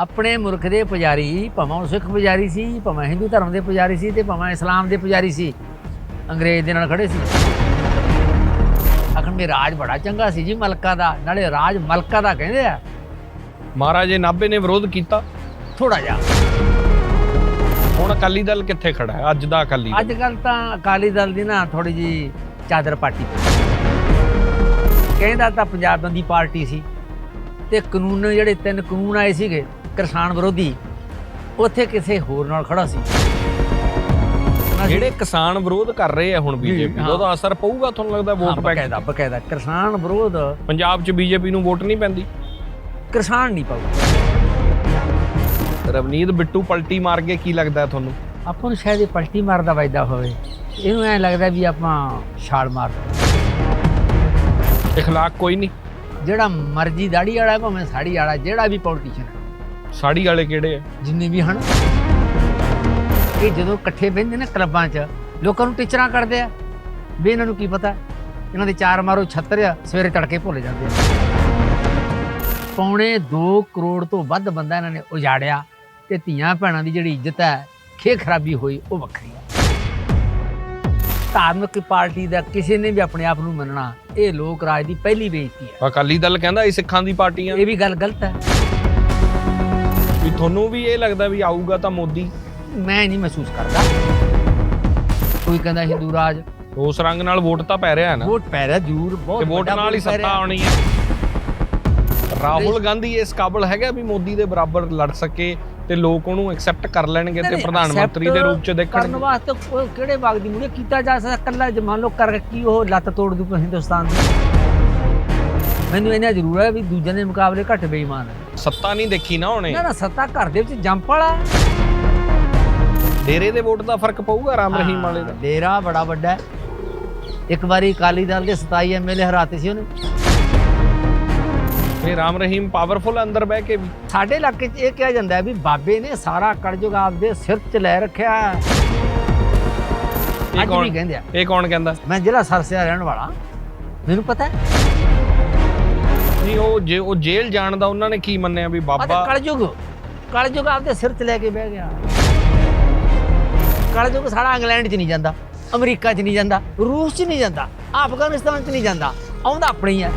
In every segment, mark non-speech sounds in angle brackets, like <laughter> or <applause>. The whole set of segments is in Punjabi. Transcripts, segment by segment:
ਆਪਣੇ ਮੁਲਕ ਦੇ ਪੁਜਾਰੀ ਭਾਵੇਂ ਉਹ ਸਿੱਖ ਪੁਜਾਰੀ ਸੀ ਭਾਵੇਂ ਹਿੰਦੂ ਧਰਮ ਦੇ ਪੁਜਾਰੀ ਸੀ ਤੇ ਭਾਵੇਂ ਇਸਲਾਮ ਦੇ ਪੁਜਾਰੀ ਸੀ ਅੰਗਰੇਜ਼ ਦੇ ਨਾਲ ਖੜੇ ਸੀ। ਅਖਣ ਮੇ ਰਾਜ ਬੜਾ ਚੰਗਾ ਸੀ ਜੀ ਮਲਕਾ ਦਾ ਨਾਲੇ ਰਾਜ ਮਲਕਾ ਦਾ ਕਹਿੰਦੇ ਆ। ਮਹਾਰਾਜੇ ਨਾਭੇ ਨੇ ਵਿਰੋਧ ਕੀਤਾ। ਥੋੜਾ ਜਿਹਾ। ਹੁਣ ਅਕਾਲੀ ਦਲ ਕਿੱਥੇ ਖੜਾ ਹੈ? ਅੱਜ ਦਾ ਅਕਾਲੀ ਦਲ। ਅੱਜ ਕੱਲ ਤਾਂ ਅਕਾਲੀ ਦਲ ਦੀ ਨਾ ਥੋੜੀ ਜੀ ਚਾਦਰ ਪਾਟੀ। ਕਹਿੰਦਾ ਤਾਂ ਪੰਜਾਬਾਂ ਦੀ ਪਾਰਟੀ ਸੀ। ਤੇ ਕਾਨੂੰਨ ਜਿਹੜੇ ਤਿੰਨ ਕਾਨੂੰਨ ਆਏ ਸੀਗੇ ਕਿਸਾਨ ਵਿਰੋਧੀ ਉੱਥੇ ਕਿਸੇ ਹੋਰ ਨਾਲ ਖੜਾ ਸੀ। ਜਿਹੜੇ ਕਿਸਾਨ ਵਿਰੋਧ ਕਰ ਰਹੇ ਆ ਹੁਣ ਬੀਜੇਪੀ। ਉਹਦਾ ਅਸਰ ਪਊਗਾ ਤੁਹਾਨੂੰ ਲੱਗਦਾ ਵੋਟ ਪੈਕ ਬਕਾਇਦਾ ਬਕਾਇਦਾ। ਕਿਸਾਨ ਵਿਰੋਧ ਪੰਜਾਬ 'ਚ ਬੀਜੇਪੀ ਨੂੰ ਵੋਟ ਨਹੀਂ ਪੈਂਦੀ। ਕਿਸਾਨ ਨਹੀਂ ਪਾਉ ਰਵਨੀਤ ਬਿੱਟੂ ਪਲਟੀ ਮਾਰ ਕੇ ਕੀ ਲੱਗਦਾ ਤੁਹਾਨੂੰ? ਆਪਾਂ ਨੂੰ ਸ਼ਾਇਦ ਇਹ ਪਲਟੀ ਮਾਰਦਾ ਵੱਜਦਾ ਹੋਵੇ। ਇਹਨੂੰ ਐ ਲੱਗਦਾ ਵੀ ਆਪਾਂ ਛਾਲ ਮਾਰ ਇਖਲਾਕ ਕੋਈ ਨਹੀਂ। ਜਿਹੜਾ ਮਰਜ਼ੀ ਦਾੜੀ ਵਾਲਾ ਭਾਵੇਂ ਸਾੜੀ ਵਾਲਾ ਜਿਹੜਾ ਵੀ ਪੋਲੀਟੀਸ਼ੀਅਨ ਸਾੜੀ ਵਾਲੇ ਕਿਹੜੇ ਆ? ਜਿੰਨੇ ਵੀ ਹਨ। ਇਹ ਜਦੋਂ ਇਕੱਠੇ ਬਹਿੰਦੇ ਨੇ ਕਲੱਬਾਂ 'ਚ ਲੋਕਾਂ ਨੂੰ ਟੀਚਰਾਂ ਕਰਦੇ ਆ। ਵੀ ਇਹਨਾਂ ਨੂੰ ਕੀ ਪਤਾ? ਇਹਨਾਂ ਦੇ ਚਾਰ ਮਾਰੋ ਛੱਤਰ ਆ ਸਵੇਰੇ ਤੜਕੇ ਭੁੱਲ ਜਾਂਦੇ ਆ। ਪੌਣੇ 2 ਕਰੋੜ ਤੋਂ ਵੱਧ ਬੰਦਾ ਇਹਨਾਂ ਨੇ ਉਜਾੜਿਆ ਤੇ ਧੀਆਂ ਭੈਣਾਂ ਦੀ ਜਿਹੜੀ ਇੱਜ਼ਤ ਹੈ ਖੇ ਖਰਾਬੀ ਹੋਈ ਉਹ ਵੱਖਰੀ ਹੈ ਧਾਰਮਿਕ ਪਾਰਟੀ ਦਾ ਕਿਸੇ ਨੇ ਵੀ ਆਪਣੇ ਆਪ ਨੂੰ ਮੰਨਣਾ ਇਹ ਲੋਕ ਰਾਜ ਦੀ ਪਹਿਲੀ ਬੇਇੱਜ਼ਤੀ ਹੈ। ਅਕਾਲੀ ਦਲ ਕਹਿੰਦਾ ਇਹ ਸਿੱਖਾਂ ਦੀ ਪਾਰਟੀ ਆ ਇਹ ਵੀ ਗੱਲ ਗਲਤ ਹੈ। ਤੁਹਾਨੂੰ ਵੀ ਇਹ ਲੱਗਦਾ ਵੀ ਆਊਗਾ ਤਾਂ ਮੋਦੀ? ਮੈਂ ਨਹੀਂ ਮਹਿਸੂਸ ਕਰਦਾ। ਕੋਈ ਕਹਿੰਦਾ ਹਿੰਦੂ ਰਾਜ। ਉਸ ਰੰਗ ਨਾਲ ਵੋਟ ਤਾਂ ਪੈ ਰਿਹਾ ਹੈ ਨਾ। ਵੋਟ ਪੈ ਰਿਹਾ ਜ਼ਰੂਰ ਬਹੁਤ ਤੇ ਵੋਟ ਵੱਡਾ ਨਾਲ ਹੀ ਪੈ ਸੱਤਾ ਰਿਹਾ। ਆਉਣੀ ਹੈ। ਰਾਹੁਲ ਗਾਂਧੀ ਇਸ ਕਾਬਲ ਹੈਗਾ ਵੀ ਮੋਦੀ ਦੇ ਬਰਾਬਰ ਲੜ ਸਕੇ ਤੇ ਲੋਕ ਉਹਨੂੰ ਐਕਸੈਪਟ ਕਰ ਲੈਣਗੇ ਤੇ ਨਹੀਂ, ਪ੍ਰਧਾਨ accept ਮੰਤਰੀ ਦੇ ਰੂਪ ਚ ਕਰਨ ਦੇਖਣਗੇ ਵਾਸਤੇ ਕੋਈ ਕਿਹੜੇ ਬਾਗ ਦੀ ਮੁੜੇ ਕੀਤਾ ਜਾ ਸਕਦਾ ਕੱਲਾ ਜੇ ਮੰਨ ਲਓ ਕਰ ਕੀ ਉਹ ਲੱਤ ਤੋੜ ਦੂ ਹਿੰਦੁਸਤਾਨ ਦੀ। ਮੈਨੂੰ ਇਹਨਾਂ ਜ਼ਰੂਰ ਹੈ ਵੀ ਦੂਜਿਆਂ ਦੇ ਮੁਕਾਬਲੇ ਘੱਟ ਬੇਈਮਾਨ ਹੈ। ਸੱਤਾ ਨਹੀਂ ਦੇਖੀ ਨਾ ਉਹਨੇ। ਨਾ ਨਾ ਸੱਤਾ ਘਰ ਦੇ ਵਿੱਚ ਜੰਪ ਵਾਲਾ। ਡੇਰੇ ਦੇ ਵੋਟ ਦਾ ਫ਼ਰਕ ਪਊਗਾ ਰਾਮ ਰਹੀਮ ਵਾਲੇ ਦਾ? ਡੇਰਾ ਬੜਾ ਵੱਡਾ ਹੈ। ਇੱਕ ਵਾਰੀ ਅਕਾਲੀ ਦਲ ਦੇ 27 ਐਮਐਲਏ ਹਰਾਤੇ ਸੀ ਉਹਨੇ। ਇਹ ਰਾਮ ਰਹੀਮ ਪਾਵਰਫੁਲ ਅੰਦਰ ਬਹਿ ਕੇ ਵੀ। ਸਾਡੇ ਇਲਾਕੇ 'ਚ ਇਹ ਕਿਹਾ ਜਾਂਦਾ ਹੈ ਵੀ ਬਾਬੇ ਨੇ ਸਾਰਾ ਕੜਜੁਗ ਆਪਦੇ ਸਿਰ 'ਚ ਲੈ ਰੱਖਿਆ ਹੈ। ਇਹ ਅੱਜ ਵੀ ਕੌਣ ਕਹਿੰਦੇ ਆ। ਇਹ ਕੌਣ ਕਹਿੰਦਾ? ਮੈਂ ਜ਼ਿਲ੍ਹਾ ਸਰਸਿਆ ਰਹਿਣ ਵਾਲਾ। ਮੈਨੂੰ ਪਤਾ ਹੈ। ਨਹੀਂ ਉਹ ਜੇ ਉਹ ਜੇਲ੍ਹ ਜਾਣ ਦਾ ਉਹਨਾਂ ਨੇ ਕੀ ਮੰਨਿਆ ਵੀ ਬਾਬਾ ਕਲਯੁਗ ਕਲਯੁਗ ਆਪਦੇ ਸਿਰ 'ਚ ਲੈ ਕੇ ਬਹਿ ਗਿਆ। ਕਲਯੁਗ ਸਾਡਾ ਇੰਗਲੈਂਡ 'ਚ ਨਹੀਂ ਜਾਂਦਾ ਅਮਰੀਕਾ 'ਚ ਨਹੀਂ ਜਾਂਦਾ ਰੂਸ 'ਚ ਨਹੀਂ ਜਾਂਦਾ ਅਫਗਾਨਿਸਤਾਨ 'ਚ ਨਹੀਂ ਜਾਂਦਾ ਆਉਂਦਾ ਆਪਣੇ ਹੀ। ਹੈ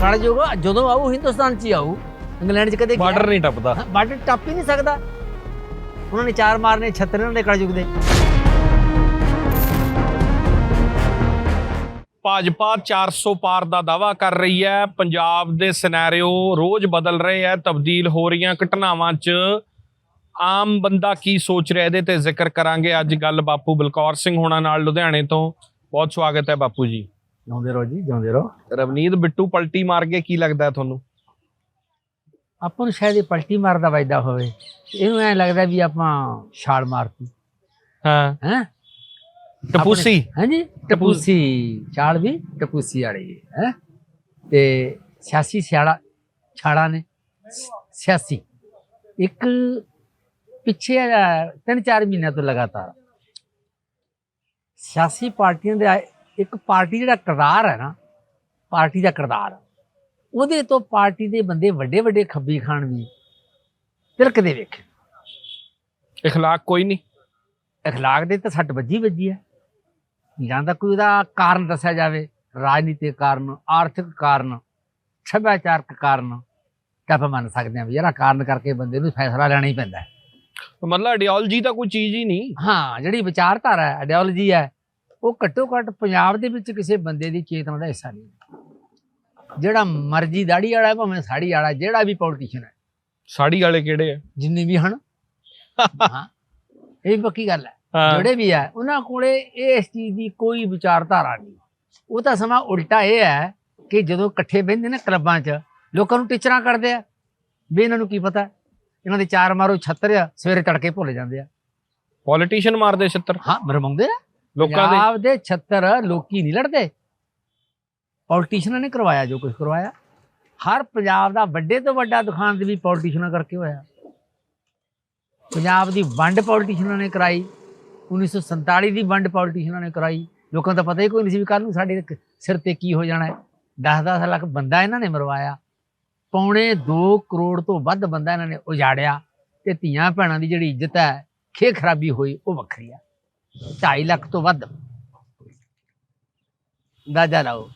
ਕਲਯੁਗ ਜਦੋਂ ਆਊ ਹਿੰਦੁਸਤਾਨ 'ਚ ਹੀ ਆਊ ਇੰਗਲੈਂਡ 'ਚ ਕਦੇ ਗਿਆ? ਬਾਰਡਰ ਨਹੀਂ ਟੱਪਦਾ। ਹਾਂ, ਬਾਰਡਰ ਟੱਪ ਹੀ ਨਹੀਂ ਸਕਦਾ। ਉਹਨਾਂ ਨੇ ਚਾਰ ਮਾਰਨੇ ਛੱਤਰ ਇਹਨਾਂ ਦੇ ਕਲਯੁਗ ਦੇ। ਭਾਜਪਾ 400 ਪਾਰ ਦਾ ਦਾਵਾ ਕਰ ਰਹੀ ਹੈ। ਪੰਜਾਬ ਦੇ ਸਿਨੈਰੀਓ ਰੋਜ਼ ਬਦਲ ਰਹੇ ਹੈ। ਤਬਦੀਲ ਹੋ ਰਹੀਆਂ ਘਟਨਾਵਾਂ 'ਚ ਆਮ ਬੰਦਾ ਕੀ ਸੋਚ ਰਿਹਾ ਇਹਦੇ ਤੇ ਜ਼ਿਕਰ ਕਰਾਂਗੇ ਅੱਜ ਗੱਲ ਬਾਪੂ ਬਲਕੌਰ ਸਿੰਘ ਹੋਣਾ ਨਾਲ ਲੁਧਿਆਣੇ ਤੋਂ। ਬਹੁਤ ਸਵਾਗਤ ਹੈ ਬਾਪੂ ਜੀ। ਜਿਉਂਦੇ ਰਹੋ ਜੀ ਜਿਉਂਦੇ ਰਹੋ। ਰਵਨੀਤ ਬਿੱਟੂ ਪਲਟੀ ਮਾਰ ਕੇ ਕੀ ਲੱਗਦਾ ਤੁਹਾਨੂੰ? ਆਪਾਂ ਨੂੰ ਸ਼ਾਇਦ ਇਹ ਪਲਟੀ ਮਾਰਦਾ ਵੱਜਦਾ ਹੋਵੇ। ਇਹਨੂੰ ਐ ਲੱਗਦਾ ਵੀ ਆਪਾਂ ਛਾਲ ਮਾਰਤੀ। ਹਾਂ। ਹੈ? ਟਪੂਸੀ ਹਾਂਜੀ ਟਪੂਸੀ ਛਾਲ ਵੀ ਟਪੂਸੀ ਵਾਲੀ ਹੈ ਤੇ ਸਿਆਸੀ ਸਿਆੜਾ ਛਾੜਾ ਨੇ ਸਿਆਸੀ ਇੱਕ ਪਿੱਛੇ ਅਹ, ਤਿੰਨ ਚਾਰ ਮਹੀਨਿਆਂ ਤੋਂ ਲਗਾਤਾਰ ਸਿਆਸੀ ਪਾਰਟੀਆਂ ਦੇ ਆਏ- ਇੱਕ ਪਾਰਟੀ ਜਿਹੜਾ ਕਿਰਦਾਰ ਹੈ ਨਾ ਪਾਰਟੀ ਦਾ ਕਿਰਦਾਰ ਉਹਦੇ ਤੋਂ ਪਾਰਟੀ ਦੇ ਬੰਦੇ ਵੱਡੇ ਵੱਡੇ ਖੱਬੀ ਖਾਨ ਵੀ ਤਿਲਕਦੇ ਵੇਖੇ اخلاق ਕੋਈ ਨਹੀਂ اخلاق ਦੇ ਤਾਂ ਸੱਟ ਵੱਜੀ ਵੱਜੀ ਹੈ ਜਾਂ ਤਾਂ ਕੋਈ ਉਹਦਾ ਕਾਰਨ ਦੱਸਿਆ ਜਾਵੇ ਰਾਜਨੀਤਿਕ ਕਾਰਨ ਆਰਥਿਕ ਕਾਰਨ ਸੱਭਿਆਚਾਰਕ ਕਾਰਨ ਤਾਂ ਆਪਾਂ ਮੰਨ ਸਕਦੇ ਹਾਂ ਵੀ ਯਾਰ ਕਾਰਨ ਕਰਕੇ ਬੰਦੇ ਨੂੰ ਫੈਸਲਾ ਲੈਣਾ ਹੀ ਪੈਂਦਾ ਮਤਲਬ ਆਈਡੀਓਲੋਜੀ ਤਾਂ ਕੋਈ ਚੀਜ਼ ਹੀ ਨਹੀਂ। ਹਾਂ ਜਿਹੜੀ ਵਿਚਾਰਧਾਰਾ ਹੈ ਆਈਡੀਓਲੋਜੀ ਹੈ ਉਹ ਘੱਟੋ ਘੱਟ ਪੰਜਾਬ ਦੇ ਵਿੱਚ ਕਿਸੇ ਬੰਦੇ ਦੀ ਚੇਤਨਾ ਦਾ ਹਿੱਸਾ ਨਹੀਂ ਜਿਹੜਾ ਮਰਜ਼ੀ ਦਾੜੀ ਵਾਲਾ ਭਾਵੇਂ ਸਾੜੀ ਵਾਲਾ ਜਿਹੜਾ ਵੀ ਪੋਲੀਟੀਸ਼ੀਅਨ ਹੈ। ਸਾੜੀ ਵਾਲੇ ਕਿਹੜੇ ਆ? ਜਿੰਨੇ ਵੀ ਹਨ। <laughs> ਹਾਂ ਇਹ ਪੱਕੀ ਗੱਲ ਹਾਂ। ਜਿਹੜੇ ਵੀ ਹੈ ਉਹਨਾਂ ਕੋਲੇ ਇਸ ਚੀਜ਼ ਦੀ ਕੋਈ ਵਿਚਾਰਧਾਰਾ ਨਹੀਂ। ਉਹ ਤਾਂ ਸਮਾਂ ਉਲਟਾ ਇਹ ਹੈ ਕਿ ਜਦੋਂ ਇਕੱਠੇ ਬਹਿੰਦੇ ਨੇ ਕਲੱਬਾਂ 'ਚ ਲੋਕਾਂ ਨੂੰ ਟੀਚਰਾਂ ਕਰਦੇ ਆ। ਵੀ ਇਹਨਾਂ ਨੂੰ ਕੀ ਪਤਾ? ਇਹਨਾਂ ਦੇ ਚਾਰ ਮਾਰੋ ਛੱਤਰ ਆ ਸਵੇਰੇ ਤੜਕੇ ਭੁੱਲ ਜਾਂਦੇ ਆ। ਪੋਲੀਟੀਸ਼ੀਅਨ ਮਾਰਦੇ ਛਿੱਤਰ। ਹਾਂ ਮਰਮਾਉਂਦੇ ਆ। ਲੋਕਾਂ ਦੇ। ਪੰਜਾਬ ਦੇ ਛੱਤਰ ਲੋਕੀ ਨਹੀਂ ਲੜਦੇ। ਪੋਲੀਟੀਸ਼ੀਅਨਾਂ ਨੇ ਕਰਵਾਇਆ ਜੋ ਕੁਝ ਕਰਵਾਇਆ। ਹਰ ਪੰਜਾਬ ਦਾ ਵੱਡੇ ਤੋਂ ਵੱਡਾ ਦੁਕਾਨ ਤੇ ਵੀ ਪੋਲੀਟੀਸ਼ੀਅਨਾਂ ਕਰਕੇ ਹੋਇਆ। ਪੰਜਾਬ ਦੀ ਵੰਡ ਪੋਲੀਟੀਸ਼ੀਅਨਾਂ ਨੇ ਕਰਾਈ। 1947 ਦੀ ਵੰਡ ਪੋਲੀਟੀਸ਼ੀਅਨਾਂ ਨੇ ਕਰਾਈ। ਲੋਕਾਂ ਦਾ ਪਤਾ ਹੀ ਕੋਈ ਨਹੀਂ ਸੀ ਵੀ ਕੱਲ ਨੂੰ ਸਾਡੇ ਸਿਰ ਤੇ ਕੀ ਹੋ ਜਾਣਾ ਹੈ। 10-10 ਲੱਖ ਬੰਦਾ ਇਹਨਾਂ ਨੇ ਮਰਵਾਇਆ। ਪੌਣੇ 2 ਕਰੋੜ ਤੋਂ ਵੱਧ ਬੰਦਾ ਇਹਨਾਂ ਨੇ ਉਜਾੜਿਆ ਤੇ ਧੀਆਂ ਭੈਣਾਂ ਦੀ ਜਿਹੜੀ ਇੱਜ਼ਤ ਹੈ ਖੇ ਖਰਾਬੀ ਹੋਈ, ਉਹ ਵੱਖਰੀ ਆ 2.5 ਲੱਖ ਤੋਂ ਵੱਧ। ਅੰਦਾਜ਼ਾ ਲਾਓ।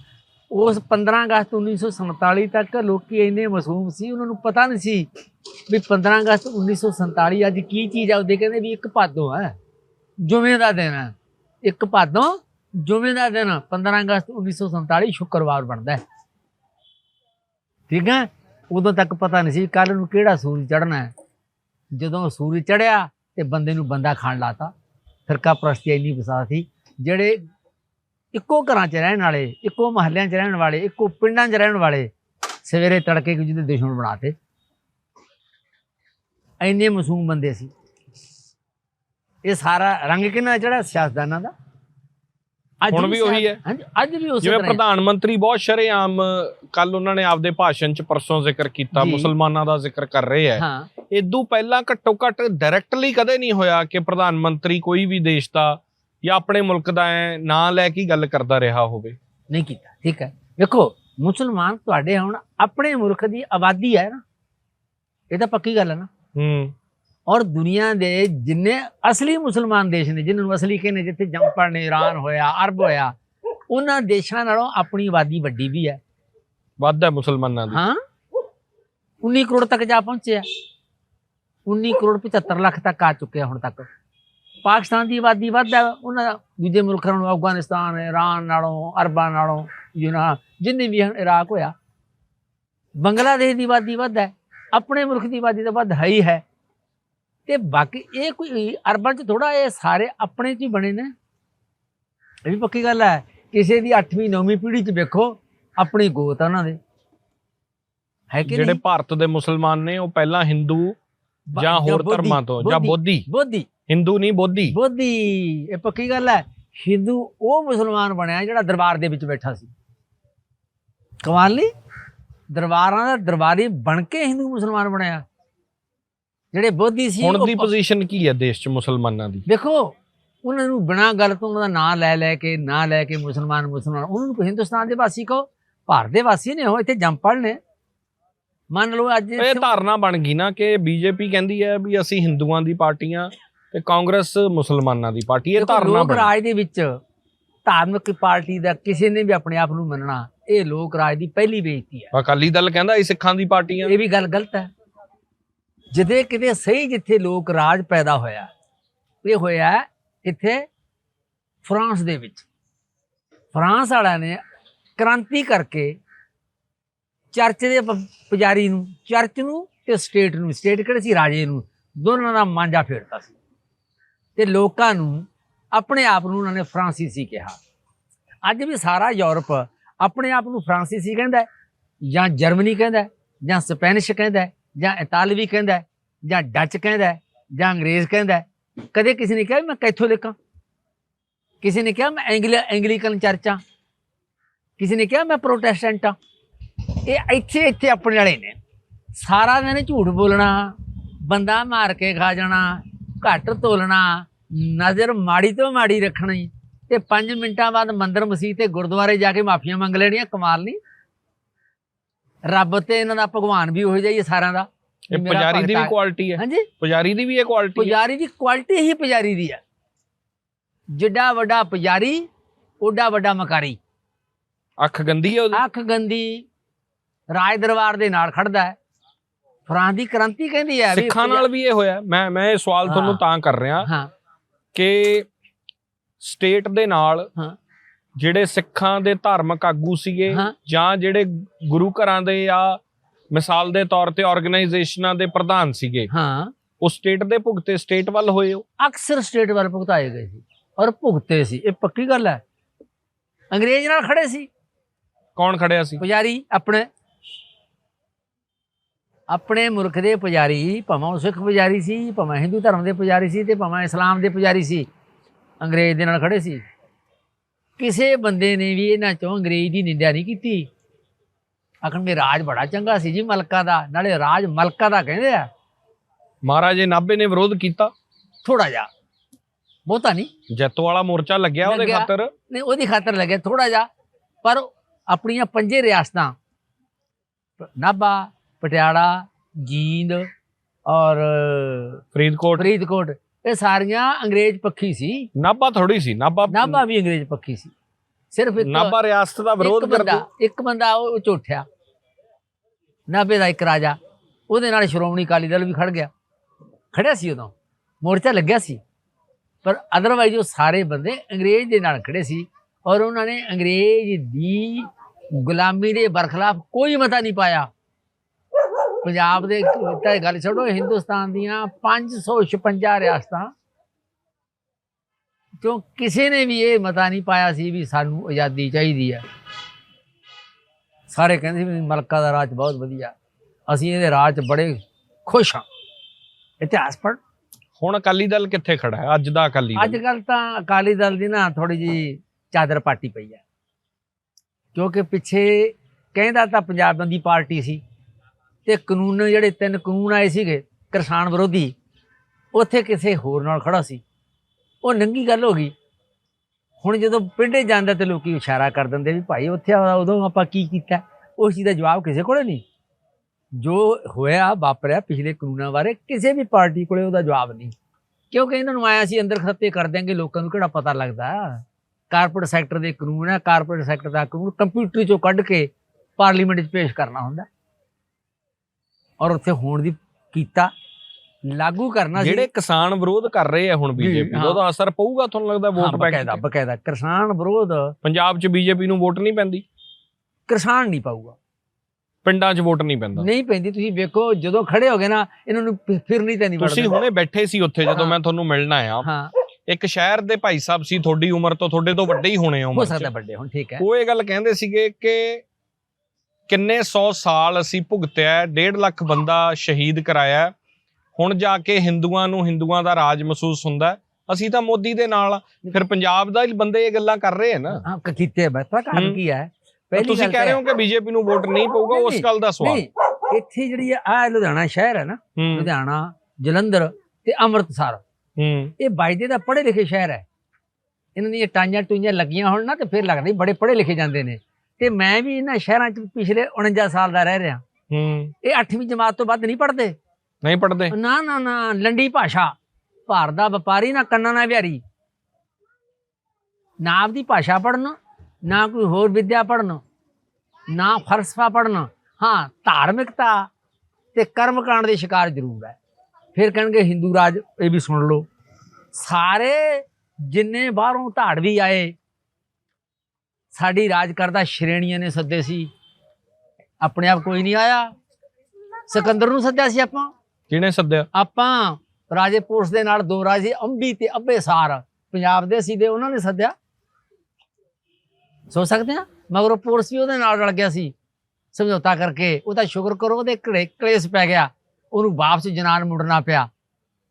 ਉਸ 15 ਅਗਸਤ 1947 ਤੱਕ ਲੋਕੀ ਇੰਨੇ ਮਾਸੂਮ ਸੀ, ਉਹਨਾਂ ਨੂੰ ਪਤਾ ਨਹੀਂ ਸੀ ਵੀ 15 ਅਗਸਤ 1947 ਅੱਜ ਕੀ ਚੀਜ਼ ਆ ਉਹਦੇ ਕਹਿੰਦੇ ਵੀ ਇੱਕ ਭਾਦੋ ਹੈ। ਜੁਮੇ ਦਾ ਦਿਨ ਹੈ। ਇੱਕ ਭਾਦੋਂ ਜੁਮੇ ਦਾ ਦਿਨ 15 ਅਗਸਤ 1947 ਸ਼ੁੱਕਰਵਾਰ ਬਣਦਾ ਹੈ। ਠੀਕ ਹੈ? ਉਦੋਂ ਤੱਕ ਪਤਾ ਨਹੀਂ ਸੀ ਕੱਲ ਨੂੰ ਕਿਹੜਾ ਸੂਰਜ ਚੜ੍ਹਨਾ ਹੈ। ਜਦੋਂ ਸੂਰਜ ਚੜਿਆ ਤੇ ਬੰਦੇ ਨੂੰ ਬੰਦਾ ਖਾਣ ਲਾਤਾ। ਫਿਰਕਾ ਪ੍ਰਸਤੀ ਇੰਨੀ ਵਸਾ ਸੀ, ਜਿਹੜੇ ਇੱਕੋ ਘਰਾਂ 'ਚ ਰਹਿਣ ਵਾਲੇ, ਇੱਕੋ ਮਹੱਲਿਆਂ 'ਚ ਰਹਿਣ ਵਾਲੇ, ਇੱਕੋ ਪਿੰਡਾਂ 'ਚ ਰਹਿਣ ਵਾਲੇ ਸਵੇਰੇ ਤੜਕੇ ਕੁਝ ਦੇ ਦੁਸ਼ਮਣ ਬਣਾਤੇ। ਇੰਨੇ ਮਾਸੂਮ ਬੰਦੇ ਸੀ। ਇਹ ਸਾਰਾ ਰੰਗ ਕਿਹਨਾਂ ਜਿਹੜਾ ਸਿਆਸਤਦਾਨਾਂ ਦਾ। ਅੱਜ ਹੁਣ ਵੀ ਉਹੀ ਹੈ। ਹਾਂਜੀ ਅੱਜ ਵੀ ਉਸੇ ਜਿਵੇਂ ਤਰ੍ਹਾਂ ਹੀ ਹੈ। ਪ੍ਰਧਾਨ ਮੰਤਰੀ ਬਹੁਤ ਸ਼ਰੇਆਮ ਕੱਲ ਉਹਨਾਂ ਨੇ ਆਪਦੇ ਭਾਸ਼ਣ 'ਚ ਪਰਸੋਂ ਜ਼ਿਕਰ ਕੀਤਾ ਜੀ। ਮੁਸਲਮਾਨਾਂ ਦਾ ਜ਼ਿਕਰ ਕਰ ਰਹੇ ਹੈ। ਹਾਂ। ਇਦੋਂ ਪਹਿਲਾਂ ਘੱਟੋ ਘੱਟ ਡਾਇਰੈਕਟਲੀ ਕਦੇ ਨਹੀਂ ਹੋਇਆ ਕਿ ਪ੍ਰਧਾਨ ਮੰਤਰੀ ਕੋਈ ਵੀ ਦੇਸ਼ ਦਾ ਜਾਂ ਆਪਣੇ ਮੁਲਕ ਦਾ ਐ ਨਾਂ ਲੈ ਕੇ ਹੀ ਗੱਲ ਕਰਦਾ ਰਿਹਾ ਹੋਵੇ। ਨਹੀਂ ਕੀਤਾ ਠੀਕ ਹੈ। ਵੇਖੋ ਮੁਸਲਮਾਨ ਤੁਹਾਡੇ ਹੁਣ ਆਪਣੇ ਮੁਲਕ ਦੀ ਆਬਾਦੀ ਹੈ ਨਾ। ਇਹ ਤਾਂ ਪੱਕੀ ਗੱਲ ਹੈ ਨਾ। ਹੂੰ। ਔਰ ਦੁਨੀਆ ਦੇ ਜਿੰਨੇ ਅਸਲੀ ਮੁਸਲਮਾਨ ਦੇਸ਼ ਨੇ ਜਿਨ੍ਹਾਂ ਨੂੰ ਅਸਲੀ ਕਹਿੰਦੇ ਜਿੱਥੇ ਜੰਪਰ ਨੇ ਇਰਾਨ ਹੋਇਆ ਅਰਬ ਹੋਇਆ ਉਹਨਾਂ ਦੇਸ਼ਾਂ ਨਾਲੋਂ ਆਪਣੀ ਆਬਾਦੀ ਵੱਡੀ ਵੀ ਹੈ। ਵੱਧ ਹੈ ਮੁਸਲਮਾਨਾਂ ਦੀ। ਹਾਂ? 19 ਕਰੋੜ ਤੱਕ ਜਾ ਪਹੁੰਚਿਆ। 19 ਕਰੋੜ 75 ਲੱਖ ਤੱਕ ਆ ਚੁੱਕਿਆ ਹੁਣ ਤੱਕ। ਪਾਕਿਸਤਾਨ ਦੀ ਆਬਾਦੀ ਵੱਧ ਹੈ। ਉਹਨਾਂ ਦਾ ਦੂਜੇ ਮੁਲਕਾਂ ਨਾਲੋਂ ਅਫਗਾਨਿਸਤਾਨ ਇਰਾਨ ਨਾਲੋਂ ਅਰਬਾਂ ਨਾਲੋਂ ਯੂਨਾ ਜਿੰਨੇ ਵੀ ਇਰਾਕ ਹੋਇਆ। ਬੰਗਲਾਦੇਸ਼ ਦੀ ਆਬਾਦੀ ਵੱਧ ਹੈ। ਆਪਣੇ ਮੁਲਕ ਦੀ ਆਬਾਦੀ ਤਾਂ ਵੱਧ ਹੈ ਹੀ ਹੈ। ਤੇ ਬਾਕੀ ਇਹ ਕੋਈ ਅਰਬਾਂ ਚ ਥੋੜਾ ਇਹ ਸਾਰੇ ਆਪਣੇ ਚ ਹੀ ਬਣੇ ਨੇ। ਇਹ ਵੀ ਪੱਕੀ ਗੱਲ ਹੈ ਕਿਸੇ ਦੀ 8ਵੀਂ 9ਵੀਂ ਪੀੜ੍ਹੀ ਚ ਵੇਖੋ ਆਪਣੀ ਗੋਤ ਆ ਉਹਨਾਂ ਦੇ। ਹੈ ਕਿ ਜਿਹੜੇ ਭਾਰਤ ਦੇ ਮੁਸਲਮਾਨ ਨੇ ਉਹ ਪਹਿਲਾਂ ਹਿੰਦੂ ਜਾਂ ਹੋਰ ਧਰਮਾਂ ਤੋਂ ਜਾਂ ਬੋਧੀ ਬੋਧੀ। ਹਿੰਦੂ ਨਹੀਂ ਬੋਧੀ। ਬੋਧੀ ਇਹ ਪੱਕੀ ਗੱਲ ਹੈ। ਹਿੰਦੂ ਉਹ ਮੁਸਲਮਾਨ ਬਣਿਆ ਜਿਹੜਾ ਦਰਬਾਰ ਦੇ ਵਿੱਚ ਬੈਠਾ ਸੀ। ਕਮਾਲ ਨਹੀਂ? ਦਰਬਾਰਾਂ ਦਾ ਦਰਬਾਰੀ ਬਣ ਕੇ ਹਿੰਦੂ ਮੁਸਲਮਾਨ ਬਣਿਆ। ਜਿਹੜੇ ਬੋਧੀ ਸੀ ਹੁਣ ਦੀ ਪੋਜੀਸ਼ਨ ਕੀ ਹੈ ਦੇਸ਼ 'ਚ ਮੁਸਲਮਾਨਾਂ ਦੀ? ਦੇਖੋ ਉਹਨਾਂ ਨੂੰ ਬਿਨਾਂ ਗੱਲ ਤੋਂ ਉਹਨਾਂ ਦਾ ਨਾਂ ਲੈ ਲੈ ਕੇ ਨਾਂ ਲੈ ਕੇ ਮੁਸਲਮਾਨ ਮੁਸਲਮਾਨ ਉਹਨਾਂ ਨੂੰ ਹਿੰਦੁਸਤਾਨ ਦੇ ਵਾਸੀ ਕਹੋ ਭਾਰਤ ਦੇ ਵਾਸੀ ਨੇ ਉਹ ਇੱਥੇ ਜੰਮ ਪੜ ਨੇ ਮੰਨ ਲਓ ਅੱਜ ਇਹ ਇੱਥੇ- ਧਾਰਨਾ ਬਣ ਗਈ ਨਾ ਕਿ ਬੀਜੇਪੀ ਕਹਿੰਦੀ ਹੈ ਵੀ ਅਸੀਂ ਹਿੰਦੂਆਂ ਦੀ ਪਾਰਟੀਆਂ ਤੇ ਕਾਂਗਰਸ ਮੁਸਲਮਾਨਾਂ ਦੀ ਪਾਰਟੀ ਇਹ ਦੇਖੋ, ਧਾਰਨਾ ਲੋਕ ਬਣੀ। ਰਾਜ ਦੇ ਵਿੱਚ ਧਾਰਮਿਕ ਪਾਰਟੀ ਦਾ ਕਿਸੇ ਨੇ ਵੀ ਆਪਣੇ ਆਪ ਨੂੰ ਮੰਨਣਾ ਇਹ ਲੋਕ ਰਾਜ ਦੀ ਪਹਿਲੀ ਬੇਇੱਜ਼ਤੀ ਹੈ। ਅਕਾਲੀ ਦਲ ਕਹਿੰਦਾ ਇਹ ਸਿੱਖਾਂ ਦੀ ਪਾਰਟੀਆਂ ਇਹ ਵੀ ਗੱਲ ਗਲਤ ਹੈ। ਜਿਹਦੇ ਕਿਤੇ ਸਹੀ ਜਿੱਥੇ ਲੋਕ ਰਾਜ ਪੈਦਾ ਹੋਇਆ, ਇਹ ਹੋਇਆ ਇੱਥੇ ਫਰਾਂਸ ਦੇ ਵਿੱਚ। ਫਰਾਂਸ ਵਾਲਿਆਂ ਨੇ ਕ੍ਰਾਂਤੀ ਕਰਕੇ ਚਰਚ ਦੇ ਪ- ਪੁਜਾਰੀ ਨੂੰ, ਚਰਚ ਨੂੰ ਤੇ ਸਟੇਟ ਨੂੰ, ਸਟੇਟ ਕਿਹੜੇ ਸੀ? ਰਾਜੇ ਨੂੰ, ਦੋਨਾਂ ਦਾ ਮਾਂਜਾ ਫੇਰਤਾ ਸੀ। ਤੇ ਲੋਕਾਂ ਨੂੰ ਆਪਣੇ ਆਪ ਨੂੰ ਉਹਨਾਂ ਨੇ ਫਰਾਂਸੀਸੀ ਕਿਹਾ। ਅੱਜ ਵੀ ਸਾਰਾ ਯੂਰਪ ਆਪਣੇ ਆਪ ਨੂੰ ਫਰਾਂਸੀਸੀ ਕਹਿੰਦਾ ਜਾਂ ਜਰਮਨੀ ਕਹਿੰਦਾ ਜਾਂ ਸਪੈਨਿਸ਼ ਕਹਿੰਦਾ ਜਾਂ ਇਤਾਲਵੀ ਕਹਿੰਦਾ ਜਾਂ ਡੱਚ ਕਹਿੰਦਾ ਜਾਂ ਅੰਗਰੇਜ਼ ਕਹਿੰਦਾ ਕਦੇ ਕਿਸੇ ਨੇ ਕਿਹਾ ਵੀ ਮੈਂ ਕੈਥੋਲਿਕ ਹਾਂ? ਕਿਸੇ ਨੇ ਕਿਹਾ ਮੈਂ ਐਂਗਲ ਐਂਗਲੀਕਨ ਚਰਚ ਹਾਂ? ਕਿਸੇ ਨੇ ਕਿਹਾ ਮੈਂ ਪ੍ਰੋਟੈਸਟੈਂਟ ਹਾਂ? ਇਹ ਇੱਥੇ ਇੱਥੇ ਆਪਣੇ ਵਾਲੇ ਨੇ। ਸਾਰਾ ਦਿਨ ਝੂਠ ਬੋਲਣਾ, ਬੰਦਾ ਮਾਰ ਕੇ ਖਾ ਜਾਣਾ, ਘੱਟ ਤੋਲਣਾ, ਨਜ਼ਰ ਮਾੜੀ ਤੋਂ ਮਾੜੀ ਰੱਖਣੀ, ਤੇ 5 ਮਿੰਟਾਂ ਬਾਅਦ ਮੰਦਰ ਮਸਜਿਦ ਤੇ ਗੁਰਦੁਆਰੇ ਜਾ ਕੇ ਮਾਫੀਆਂ ਮੰਗ ਲੈਣੀਆਂ, ਕਮਾਲ ਨਹੀਂ? ਰੱਬ ਤੇ ਇਹਨਾਂ ਦਾ ਭਗਵਾਨ ਵੀ ਉਹੋ ਜਿਹਾ ਹੀ ਹੈ ਸਾਰਿਆਂ ਦਾ। ਇਹ ਮੇਰਾ ਪੁਜਾਰੀ ਦੀ ਭਗਤ ਵੀ ਆ। ਕੁਆਲਿਟੀ ਹੈ। ਹਾਂਜੀ। ਪੁਜਾਰੀ ਦੀ ਵੀ ਇਹ ਕੁਆਲਿਟੀ ਹੈ। ਪੁਜਾਰੀ ਦੀ ਕੁਆਲਿਟੀ ਹੀ ਪੁਜਾਰੀ ਦੀ ਹੈ। ਜਿੱਡਾ ਵੱਡਾ ਪੁਜਾਰੀ ਓਡਾ ਵੱਡਾ ਮਕਾਰੀ। ਅੱਖ ਗੰਦੀ ਹੈ ਉਹਦੀ? ਅੱਖ ਗੰਦੀ ਰਾਜ ਦਰਬਾਰ ਦੇ ਨਾਲ ਖੜਦਾ ਹੈ। ਫਰਾਂ ਦੀ ਕ੍ਰਾਂਤੀ ਕਹਿੰਦੀ ਹੈ ਵੀ ਸਿੱਖਾਂ ਨਾਲ ਵੀ ਇਹ ਹੋਇਆ। ਮੈਂ ਮੈਂ ਇਹ ਸਵਾਲ ਤੁਹਾਨੂੰ ਹਾਂ। ਤਾਂ ਕਰ ਰਿਹਾ ਹਾਂ। ਕਿ ਸਟੇਟ ਦੇ ਨਾਲ ਹਾਂ। ਜਿਹੜੇ ਸਿੱਖਾਂ ਦੇ ਧਾਰਮਿਕ ਆਗੂ ਸੀਗੇ ਹਾਂ। ਜਾਂ ਜਿਹੜੇ ਗੁਰੂ ਘਰਾਂ ਦੇ ਜਾਂ ਮਿਸਾਲ ਦੇ ਤੌਰ ਤੇ ਆਰਗੇਨਾਈਜੇਸ਼ਨਾਂ ਦੇ ਪ੍ਰਧਾਨ ਸੀਗੇ। ਹਾਂ। ਉਹ ਸਟੇਟ ਦੇ ਭੁਗਤੇ ਸਟੇਟ ਵੱਲ ਹੋਏ ਹੋ ਅਕਸਰ ਸਟੇਟ ਵੱਲ ਭੁਗਤਾਏ ਗਏ ਸੀ ਔਰ ਭੁਗਤੇ ਸੀ। ਇਹ ਪੱਕੀ ਗੱਲ ਹੈ। ਅੰਗਰੇਜ਼ ਨਾਲ ਖੜੇ ਸੀ। ਕੌਣ ਖੜਿਆ ਸੀ? ਪੁਜਾਰੀ ਆਪਣੇ ਆਪਣੇ ਮੁਲਕ ਦੇ ਪੁਜਾਰੀ ਭਾਵੇਂ ਉਹ ਸਿੱਖ ਪੁਜਾਰੀ ਸੀ ਭਾਵੇਂ ਹਿੰਦੂ ਧਰਮ ਦੇ ਪੁਜਾਰੀ ਸੀ ਤੇ ਭਾਵੇਂ ਇਸਲਾਮ ਦੇ ਪੁਜਾਰੀ ਸੀ ਅੰਗਰੇਜ਼ ਦੇ ਨਾਲ ਖੜੇ ਸੀ। ਕਿਸੇ ਬੰਦੇ ਨੇ ਵੀ ਇਹਨਾਂ ਚੋਂ ਅੰਗਰੇਜ਼ ਦੀ ਨਿੰਦਿਆ ਨਹੀਂ ਕੀਤੀ। ਆਖਣਗੇ ਰਾਜ ਬੜਾ ਚੰਗਾ ਸੀ ਜੀ ਮਲਕਾ ਦਾ ਨਾਲੇ ਰਾਜ ਮਲਕਾ ਦਾ ਕਹਿੰਦੇ ਆ। ਮਹਾਰਾਜੇ ਨਾਭੇ ਨੇ ਵਿਰੋਧ ਕੀਤਾ। ਥੋੜਾ ਜਿਹਾ। ਬਹੁਤਾ ਨਹੀਂ। ਜੈਤੋ ਵਾਲਾ ਮੋਰਚਾ ਲੱਗਿਆ ਉਹਦੇ ਲੱਗਿਆ। ਖਾਤਰ? ਨਹੀਂ ਉਹਦੀ ਖਾਤਰ ਲੱਗਿਆ ਥੋੜਾ ਜਿਹਾ। ਪਰ ਆਪਣੀਆਂ ਪੰਜੇ ਰਿਆਸਤਾਂ ਨਾਭਾ ਪਟਿਆਲਾ ਜੀਂਦ ਔਰ ਫਰੀਦਕੋਟ। ਫਰੀਦਕੋਟ ਇਹ ਸਾਰੀਆਂ ਅੰਗਰੇਜ਼ ਪੱਖੀ ਸੀ। ਨਾਭਾ ਥੋੜੀ ਸੀ ਨਾਭਾ ਨਾਭਾ ਵੀ ਅੰਗਰੇਜ਼ ਪੱਖੀ ਸੀ। ਸਿਰਫ ਇੱਕ ਨਾਭਾ ਰਿਆਸਤ ਦਾ ਵਿਰੋਧ ਇੱਕ ਬੰਦਾ ਕਰਦੀ। ਇੱਕ ਬੰਦਾ ਉਹ ਝੂਠਿਆ। ਨਾਭੇ ਦਾ ਇੱਕ ਰਾਜਾ, ਉਹਦੇ ਨਾਲ ਸ਼੍ਰੋਮਣੀ ਅਕਾਲੀ ਦਲ ਵੀ ਖੜ ਗਿਆ। ਖੜਿਆ ਸੀ ਉਦੋਂ। ਮੋਰਚਾ ਲੱਗਿਆ ਸੀ। ਪਰ ਅਦਰਵਾਈਜ਼ ਉਹ ਸਾਰੇ ਬੰਦੇ ਅੰਗਰੇਜ਼ ਦੇ ਨਾਲ ਖੜੇ ਸੀ ਔਰ ਉਹਨਾਂ ਨੇ ਅੰਗਰੇਜ਼ ਦੀ ਗੁਲਾਮੀ ਦੇ ਬਰਖਲਾਫ ਕੋਈ ਮਤਾ ਨਹੀਂ ਪਾਇਆ। ਪੰਜਾਬ ਦੇ ਤਾਂ ਇਹ ਗੱਲ ਛੱਡੋ, ਹਿੰਦੁਸਤਾਨ ਦੀਆਂ 556 ਰਿਆਸਤਾਂ ਚੋਂ ਕਿਸੇ ਨੇ ਵੀ ਇਹ ਮਤਾ ਨਹੀਂ ਪਾਇਆ ਸੀ ਵੀ ਸਾਨੂੰ ਆਜ਼ਾਦੀ ਚਾਹੀਦੀ ਹੈ। ਸਾਰੇ ਕਹਿੰਦੇ ਵੀ ਮਲਕਾ ਦਾ ਰਾਜ ਬਹੁਤ ਵਧੀਆ। ਅਸੀਂ ਇਹਦੇ ਰਾਜ 'ਚ ਬੜੇ ਖੁਸ਼ ਹਾਂ। ਇਤਿਹਾਸ ਪੜ੍ਹ। ਹੁਣ ਅਕਾਲੀ ਦਲ ਕਿੱਥੇ ਖੜਾ ਹੈ? ਅੱਜ ਦਾ ਅਕਾਲੀ ਅੱਜ ਦਲ। ਕੱਲ ਤਾਂ ਅਕਾਲੀ ਦਲ ਦੀ ਨਾ ਥੋੜੀ ਜੀ ਚਾਦਰ ਪਾਟੀ ਪਈ ਹੈ। ਕਿਉਂਕਿ ਪਿੱਛੇ ਕਹਿੰਦਾ ਤਾਂ ਪੰਜਾਬਾਂ ਦੀ ਪਾਰਟੀ ਸੀ ਤੇ ਕਾਨੂੰਨ ਜਿਹੜੇ ਤਿੰਨ ਕਾਨੂੰਨ ਆਏ ਸੀਗੇ ਕਿਸਾਨ ਵਿਰੋਧੀ ਉੱਥੇ ਕਿਸੇ ਹੋਰ ਨਾਲ ਖੜਾ ਸੀ। ਉਹ ਨੰਗੀ ਗੱਲ ਹੋ ਗਈ। ਹੁਣ ਜਦੋਂ ਪਿੰਡੇ ਜਾਂਦਾ ਤੇ ਲੋਕੀ ਇਸ਼ਾਰਾ ਕਰ ਦਿੰਦੇ ਵੀ ਭਾਈ ਉੱਥੇ ਆ, ਉਦੋਂ ਆਪਾਂ ਕੀ ਕੀਤਾ? ਉਸ ਚੀਜ਼ ਦਾ ਜਵਾਬ ਕਿਸੇ ਕੋਲੇ ਨਹੀਂ। ਜੋ ਹੋਇਆ ਵਾਪਰਿਆ ਪਿਛਲੇ ਕਾਨੂੰਨਾਂ ਬਾਰੇ ਕਿਸੇ ਵੀ ਪਾਰਟੀ ਕੋਲੇ ਉਹਦਾ ਜਵਾਬ ਨਹੀਂ। ਕਿਉਂਕਿ ਇਹਨਾਂ ਨੂੰ ਆਇਆ ਸੀ ਅੰਦਰ ਖੱਤੇ ਕਰ ਦਿਆਂਗੇ ਲੋਕਾਂ ਨੂੰ ਕਿਹੜਾ ਪਤਾ ਲੱਗਦਾ? ਕਾਰਪੋਰੇਟ ਸੈਕਟਰ ਦੇ ਕਾਨੂੰਨ ਹੈ ਕਾਰਪੋਰੇਟ ਸੈਕਟਰ ਦਾ ਕਾਨੂੰਨ ਕੰਪਿਊਟਰ ਚੋਂ ਕੱਢ ਕੇ ਪਾਰਲੀਮੈਂਟ 'ਚ ਪੇਸ਼ ਕਰਨਾ ਹੁੰਦਾ। ਔਰ ਉੱਥੇ ਹੋਣ ਦੀ ਕੀਤਾ। ਲਾਗੂ ਕਰਨਾ ਸੀ। ਜਿਹੜੇ ਕਿਸਾਨ ਵਿਰੋਧ ਕਰ ਰਹੇ ਆ ਹੁਣ ਬੀਜੇਪੀ। ਉਹਦਾ ਅਸਰ ਪਊਗਾ ਤੁਹਾਨੂੰ ਲੱਗਦਾ ਵੋਟ ਬੈਂਕ ਬਕਾਇਦਾ ਬਕਾਇਦਾ। ਕਿਸਾਨ ਵਿਰੋਧ ਪੰਜਾਬ 'ਚ ਬੀਜੇਪੀ ਨੂੰ ਵੋਟ ਨਹੀਂ ਪੈਂਦੀ? ਕਿਸਾਨ ਨਹੀਂ ਪਾਊਗਾ। ਪਿੰਡਾਂ 'ਚ ਵੋਟ ਨਹੀਂ ਪੈਂਦਾ। ਨਹੀਂ ਪੈਂਦੀ। ਤੁਸੀਂ ਵੇਖੋ ਜਦੋਂ ਖੜੇ ਹੋਗੇ ਨਾ ਇਹਨਾਂ ਨੂੰ ਫਿ- ਫਿਰਨੀ ਤੇ ਨਹੀਂ ਤੁਸੀਂ ਵੜਦੇ ਹੁਣੇ ਬੈਠੇ ਸੀ ਉੱਥੇ ਜਦੋਂ। ਮੈਂ ਤੁਹਾਨੂੰ ਮਿਲਣ ਹਾਂ। ਇੱਕ ਸ਼ਹਿਰ ਦੇ ਭਾਈ ਸਾਹਿਬ ਸੀ ਤੁਹਾਡੀ ਉਮਰ ਤੋਂ ਤੁਹਾਡੇ ਤੋਂ ਵੱਡੇ ਹੀ ਹੋਣੇ ਆ ਹੋ ਉਮਰ ਸਕਦਾ ਵੱਡੇ ਹੁਣ ਠੀਕ ਹੈ। ਉਹ ਇਹ ਗੱਲ ਕਹਿੰਦੇ ਸੀਗੇ ਕਿ ਕਿੰਨੇ 100 ਸਾਲ ਅਸੀਂ ਭੁਗਤਿਆ 1.5 ਲੱਖ ਬੰਦਾ ਸ਼ਹੀਦ ਕਰਾਇਆ। ਹੁਣ ਜਾ ਕੇ ਹਿੰਦੂਆਂ ਨੂੰ ਹਿੰਦੂਆਂ ਦਾ ਰਾਜ ਮਹਿਸੂਸ ਹੁੰਦਾ। ਅਸੀਂ ਤਾਂ ਮੋਦੀ ਦੇ ਨਾਲ ਆ। ਫਿਰ ਪੰਜਾਬ ਦਾ ਹੀ ਬੰਦੇ ਇਹ ਗੱਲਾਂ ਕਰ ਰਹੇ ਆ ਨਾ। ਹਾਂ ਕ- ਕੀਤੇ ਬਸ ਪਤਾ ਕਾਰਨ ਹੂੰ। ਕੀ ਹੈ ਤਾਂ ਤੁਸੀਂ ਕਹਿ ਰਹੇ ਹੋ ਕਿ ਬੀਜੇਪੀ ਨੂੰ ਵੋਟ ਨਹੀਂ ਪਊਗਾ ਉਸ ਗੱਲ ਦਾ ਸਵਾਲ। ਨਹੀਂ ਇੱਥੇ ਜਿਹੜੀ ਆ ਲੁਧਿਆਣਾ ਸ਼ਹਿਰ ਹੈ ਨਾ ਹੂੰ। ਲੁਧਿਆਣਾ ਜਲੰਧਰ ਤੇ ਅੰਮ੍ਰਿਤਸਰ। ਹੂੰ। ਇਹ ਬਾਈਦੇ ਦਾ ਪੜ੍ਹੇ ਲਿਖੇ ਸ਼ਹਿਰ ਹੈ ਇਹਨਾਂ ਦੀਆਂ ਟਾਈਆਂ ਟੂਈਆਂ ਲੱਗੀਆਂ ਹੋਣ ਨਾ ਤੇ ਫਿਰ ਲੱਗਦਾ ਵੀ ਬੜੇ ਪੜ੍ਹੇ ਲਿਖੇ ਜਾਂਦੇ ਨੇ। ਤੇ ਮੈਂ ਵੀ ਇਹਨਾਂ ਸ਼ਹਿਰਾਂ 'ਚ ਪਿਛਲੇ 49 ਸਾਲ ਦਾ ਰਹਿ ਰਿਹਾ। ਹੂੰ। ਇਹ 8ਵੀਂ ਜਮਾਤ ਤੋਂ ਵੱਧ ਨਹੀਂ ਪੜ੍ਹਦੇ। ਨਹੀਂ ਪੜਦੇ ਨਾ ਨਾ ਨਾ, ਲੰਡੀ ਭਾਸ਼ਾ। ਭਾਰ ਦਾ ਵਪਾਰੀ ਨਾ ਕੰਨਾਂ ਨਾਲ ਵਿਹਾਰੀ। ਨਾ ਆਪਦੀ ਭਾਸ਼ਾ ਪੜਨ ਨਾ ਕੋਈ ਹੋਰ ਵਿਦਿਆ ਪੜਨ ਨਾ ਫਲਸਫਾ ਪੜਨ ਹਾਂ, ਧਾਰਮਿਕਤਾ ਤੇ ਕਰਮ ਕਾਂਡ ਦੇ ਸ਼ਿਕਾਰ ਜ਼ਰੂਰ ਹੈ। ਫਿਰ ਕਹਿਣਗੇ ਹਿੰਦੂ ਰਾਜ, ਇਹ ਵੀ ਸੁਣ ਲਓ। ਸਾਰੇ ਜਿੰਨੇ ਬਾਹਰੋਂ ਧਾੜਵੀ ਆਏ, ਸਾਡੀ ਰਾਜ ਕਰਦਾ ਸ਼੍ਰੇਣੀਆਂ ਨੇ ਸੱਦੇ ਸੀ। ਆਪਣੇ ਆਪ ਕੋਈ ਨਹੀਂ ਆਇਆ। ਸਿਕੰਦਰ ਨੂੰ ਸੱਦਿਆ ਸੀ ਆਪਾਂ। ਕਿਹਨੇ ਸੱਦਿਆ? ਆਪਾਂ ਰਾਜੇ ਪੁਰਸ਼ ਦੇ ਨਾਲ ਦੋ ਰਾਜੇ, ਅੰਬੀ ਤੇ ਅੱਬੇਸਾਰ ਪੰਜਾਬ ਦੇ ਸੀ ਦੇ ਉਹਨਾਂ ਨੇ ਸੱਦਿਆ। ਸੋਚ ਸਕਦੇ ਆ? ਮਗਰ ਪੁਰਸ਼ ਵੀ ਉਹਦੇ ਨਾਲ ਰਲ ਗਿਆ ਸੀ। ਸਮਝੌਤਾ ਕਰਕੇ ਉਹਦਾ ਸ਼ੁਕਰ ਕਰੋ, ਉਹਦੇ ਘੜੇ ਕਲੇਸ਼ ਪੈ ਗਿਆ। ਉਹਨੂੰ ਵਾਪਸ ਜਨਾਨ ਮੁੜਨਾ ਪਿਆ।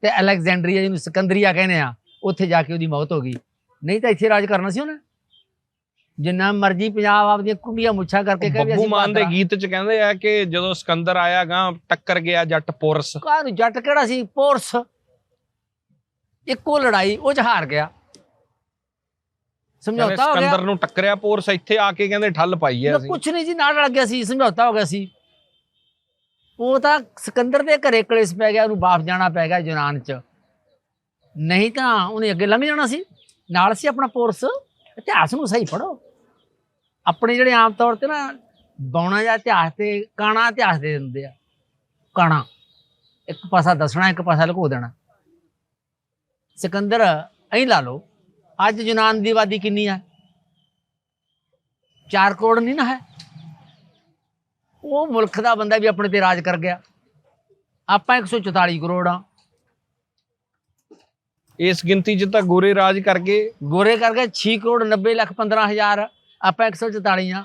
ਤੇ ਅਲੈਗਜ਼ੈਂਡਰੀਆ, ਜਿਹਨੂੰ ਸਿਕੰਦਰੀਆ ਕਹਿੰਦੇ ਆ, ਉੱਥੇ ਜਾ ਕੇ ਉਹਦੀ ਮੌਤ ਹੋ ਗਈ। ਨਹੀਂ ਤਾਂ ਇੱਥੇ ਰਾਜ ਕਰਨਾ ਸੀ ਉਹਨੇ? ਜਿੰਨਾ ਮਰਜ਼ੀ ਪੰਜਾਬ ਆਪਦੀਆਂ ਕੁੰਡੀਆਂ ਮੁੱਛਾਂ ਕਰਕੇ ਕਹੇ ਬੱਬੂ ਮਾਨ ਦੇ ਗੀਤ 'ਚ ਕਹਿੰਦੇ ਆ ਕਿ ਜਦੋਂ ਸਿਕੰਦਰ ਆਇਆ ਗਾਂ ਟੱਕਰ ਗਿਆ ਜੱਟ ਪੁਰਸ। ਕਾਹਨੂੰ ਜੱਟ ਕਿਹੜਾ ਸੀ? ਪੋਰਸ। ਇੱਕੋ ਲੜਾਈ ਉਹ ਚ ਹਾਰ ਗਿਆ। ਸਮਝੌਤਾ ਹੋ ਗਿਆ। ਸਿਕੰਦਰ ਨੂੰ ਟੱਕਰਿਆ ਪੁਰਸ ਇੱਥੇ ਆ ਕੇ ਕਹਿੰਦੇ ਠੱਲ ਪਾਈ ਹੈ ਅਸੀਂ। ਕੁਝ ਨਹੀਂ ਜੀ ਨਾਲ ਰਲ ਗਿਆ ਸੀ ਸਮਝੌਤਾ ਹੋ ਗਿਆ ਸੀ। ਉਹ ਤਾਂ ਸਿਕੰਦਰ ਦੇ ਘਰੇ ਕਲੇਸ਼ ਪੈ ਗਿਆ ਉਹਨੂੰ ਵਾਪਸ ਜਾਣਾ ਪੈ ਗਿਆ ਯੂਨਾਨ ਚ। ਨਹੀਂ ਤਾਂ ਉਹਨੇ ਅੱਗੇ ਲੰਘ ਜਾਣਾ ਸੀ। ਨਾਲ ਸੀ ਆਪਣਾ ਪੋਰਸ। ਇਤਿਹਾਸ ਨੂੰ ਸਹੀ ਪੜੋ ਆਪਣੇ ਜਿਹੜੇ ਆਮ ਤੌਰ ਤੇ ਨਾ ਬੌਣਾ ਜਾਂ ਇਤਿਹਾਸ ਤੇ ਕਾਣਾ ਇਤਿਹਾਸ ਦੇ ਦਿੰਦੇ ਆ ਕਾਣਾ। ਇੱਕ ਪਾਸਾ ਦੱਸਣਾ ਇੱਕ ਪਾਸਾ ਲੁਕੋ ਦੇਣਾ। ਸਿਕੰਦਰ ਐਂ ਲਾ ਲਓ ਅੱਜ ਯੂਨਾਨ ਦੀ ਆਬਾਦੀ ਕਿੰਨੀ ਆ? 4 ਕਰੋੜ ਨਹੀਂ ਨਾ ਹੈ? ਉਹ ਮੁਲਕ ਦਾ ਬੰਦਾ ਵੀ ਆਪਣੇ ਤੇ ਰਾਜ ਕਰ ਗਿਆ। ਆਪਾਂ 144 ਕਰੋੜ ਆ। ਇਸ ਗਿਣਤੀ 'ਚ ਤਾਂ ਗੋਰੇ ਰਾਜ ਕਰਕੇ ਗੋਰੇ ਕਰ ਗਏ 6 ਕਰੋੜ 90 ਲੱਖ 15 ਹਜ਼ਾਰ। ਆਪਾਂ 144 ਆ।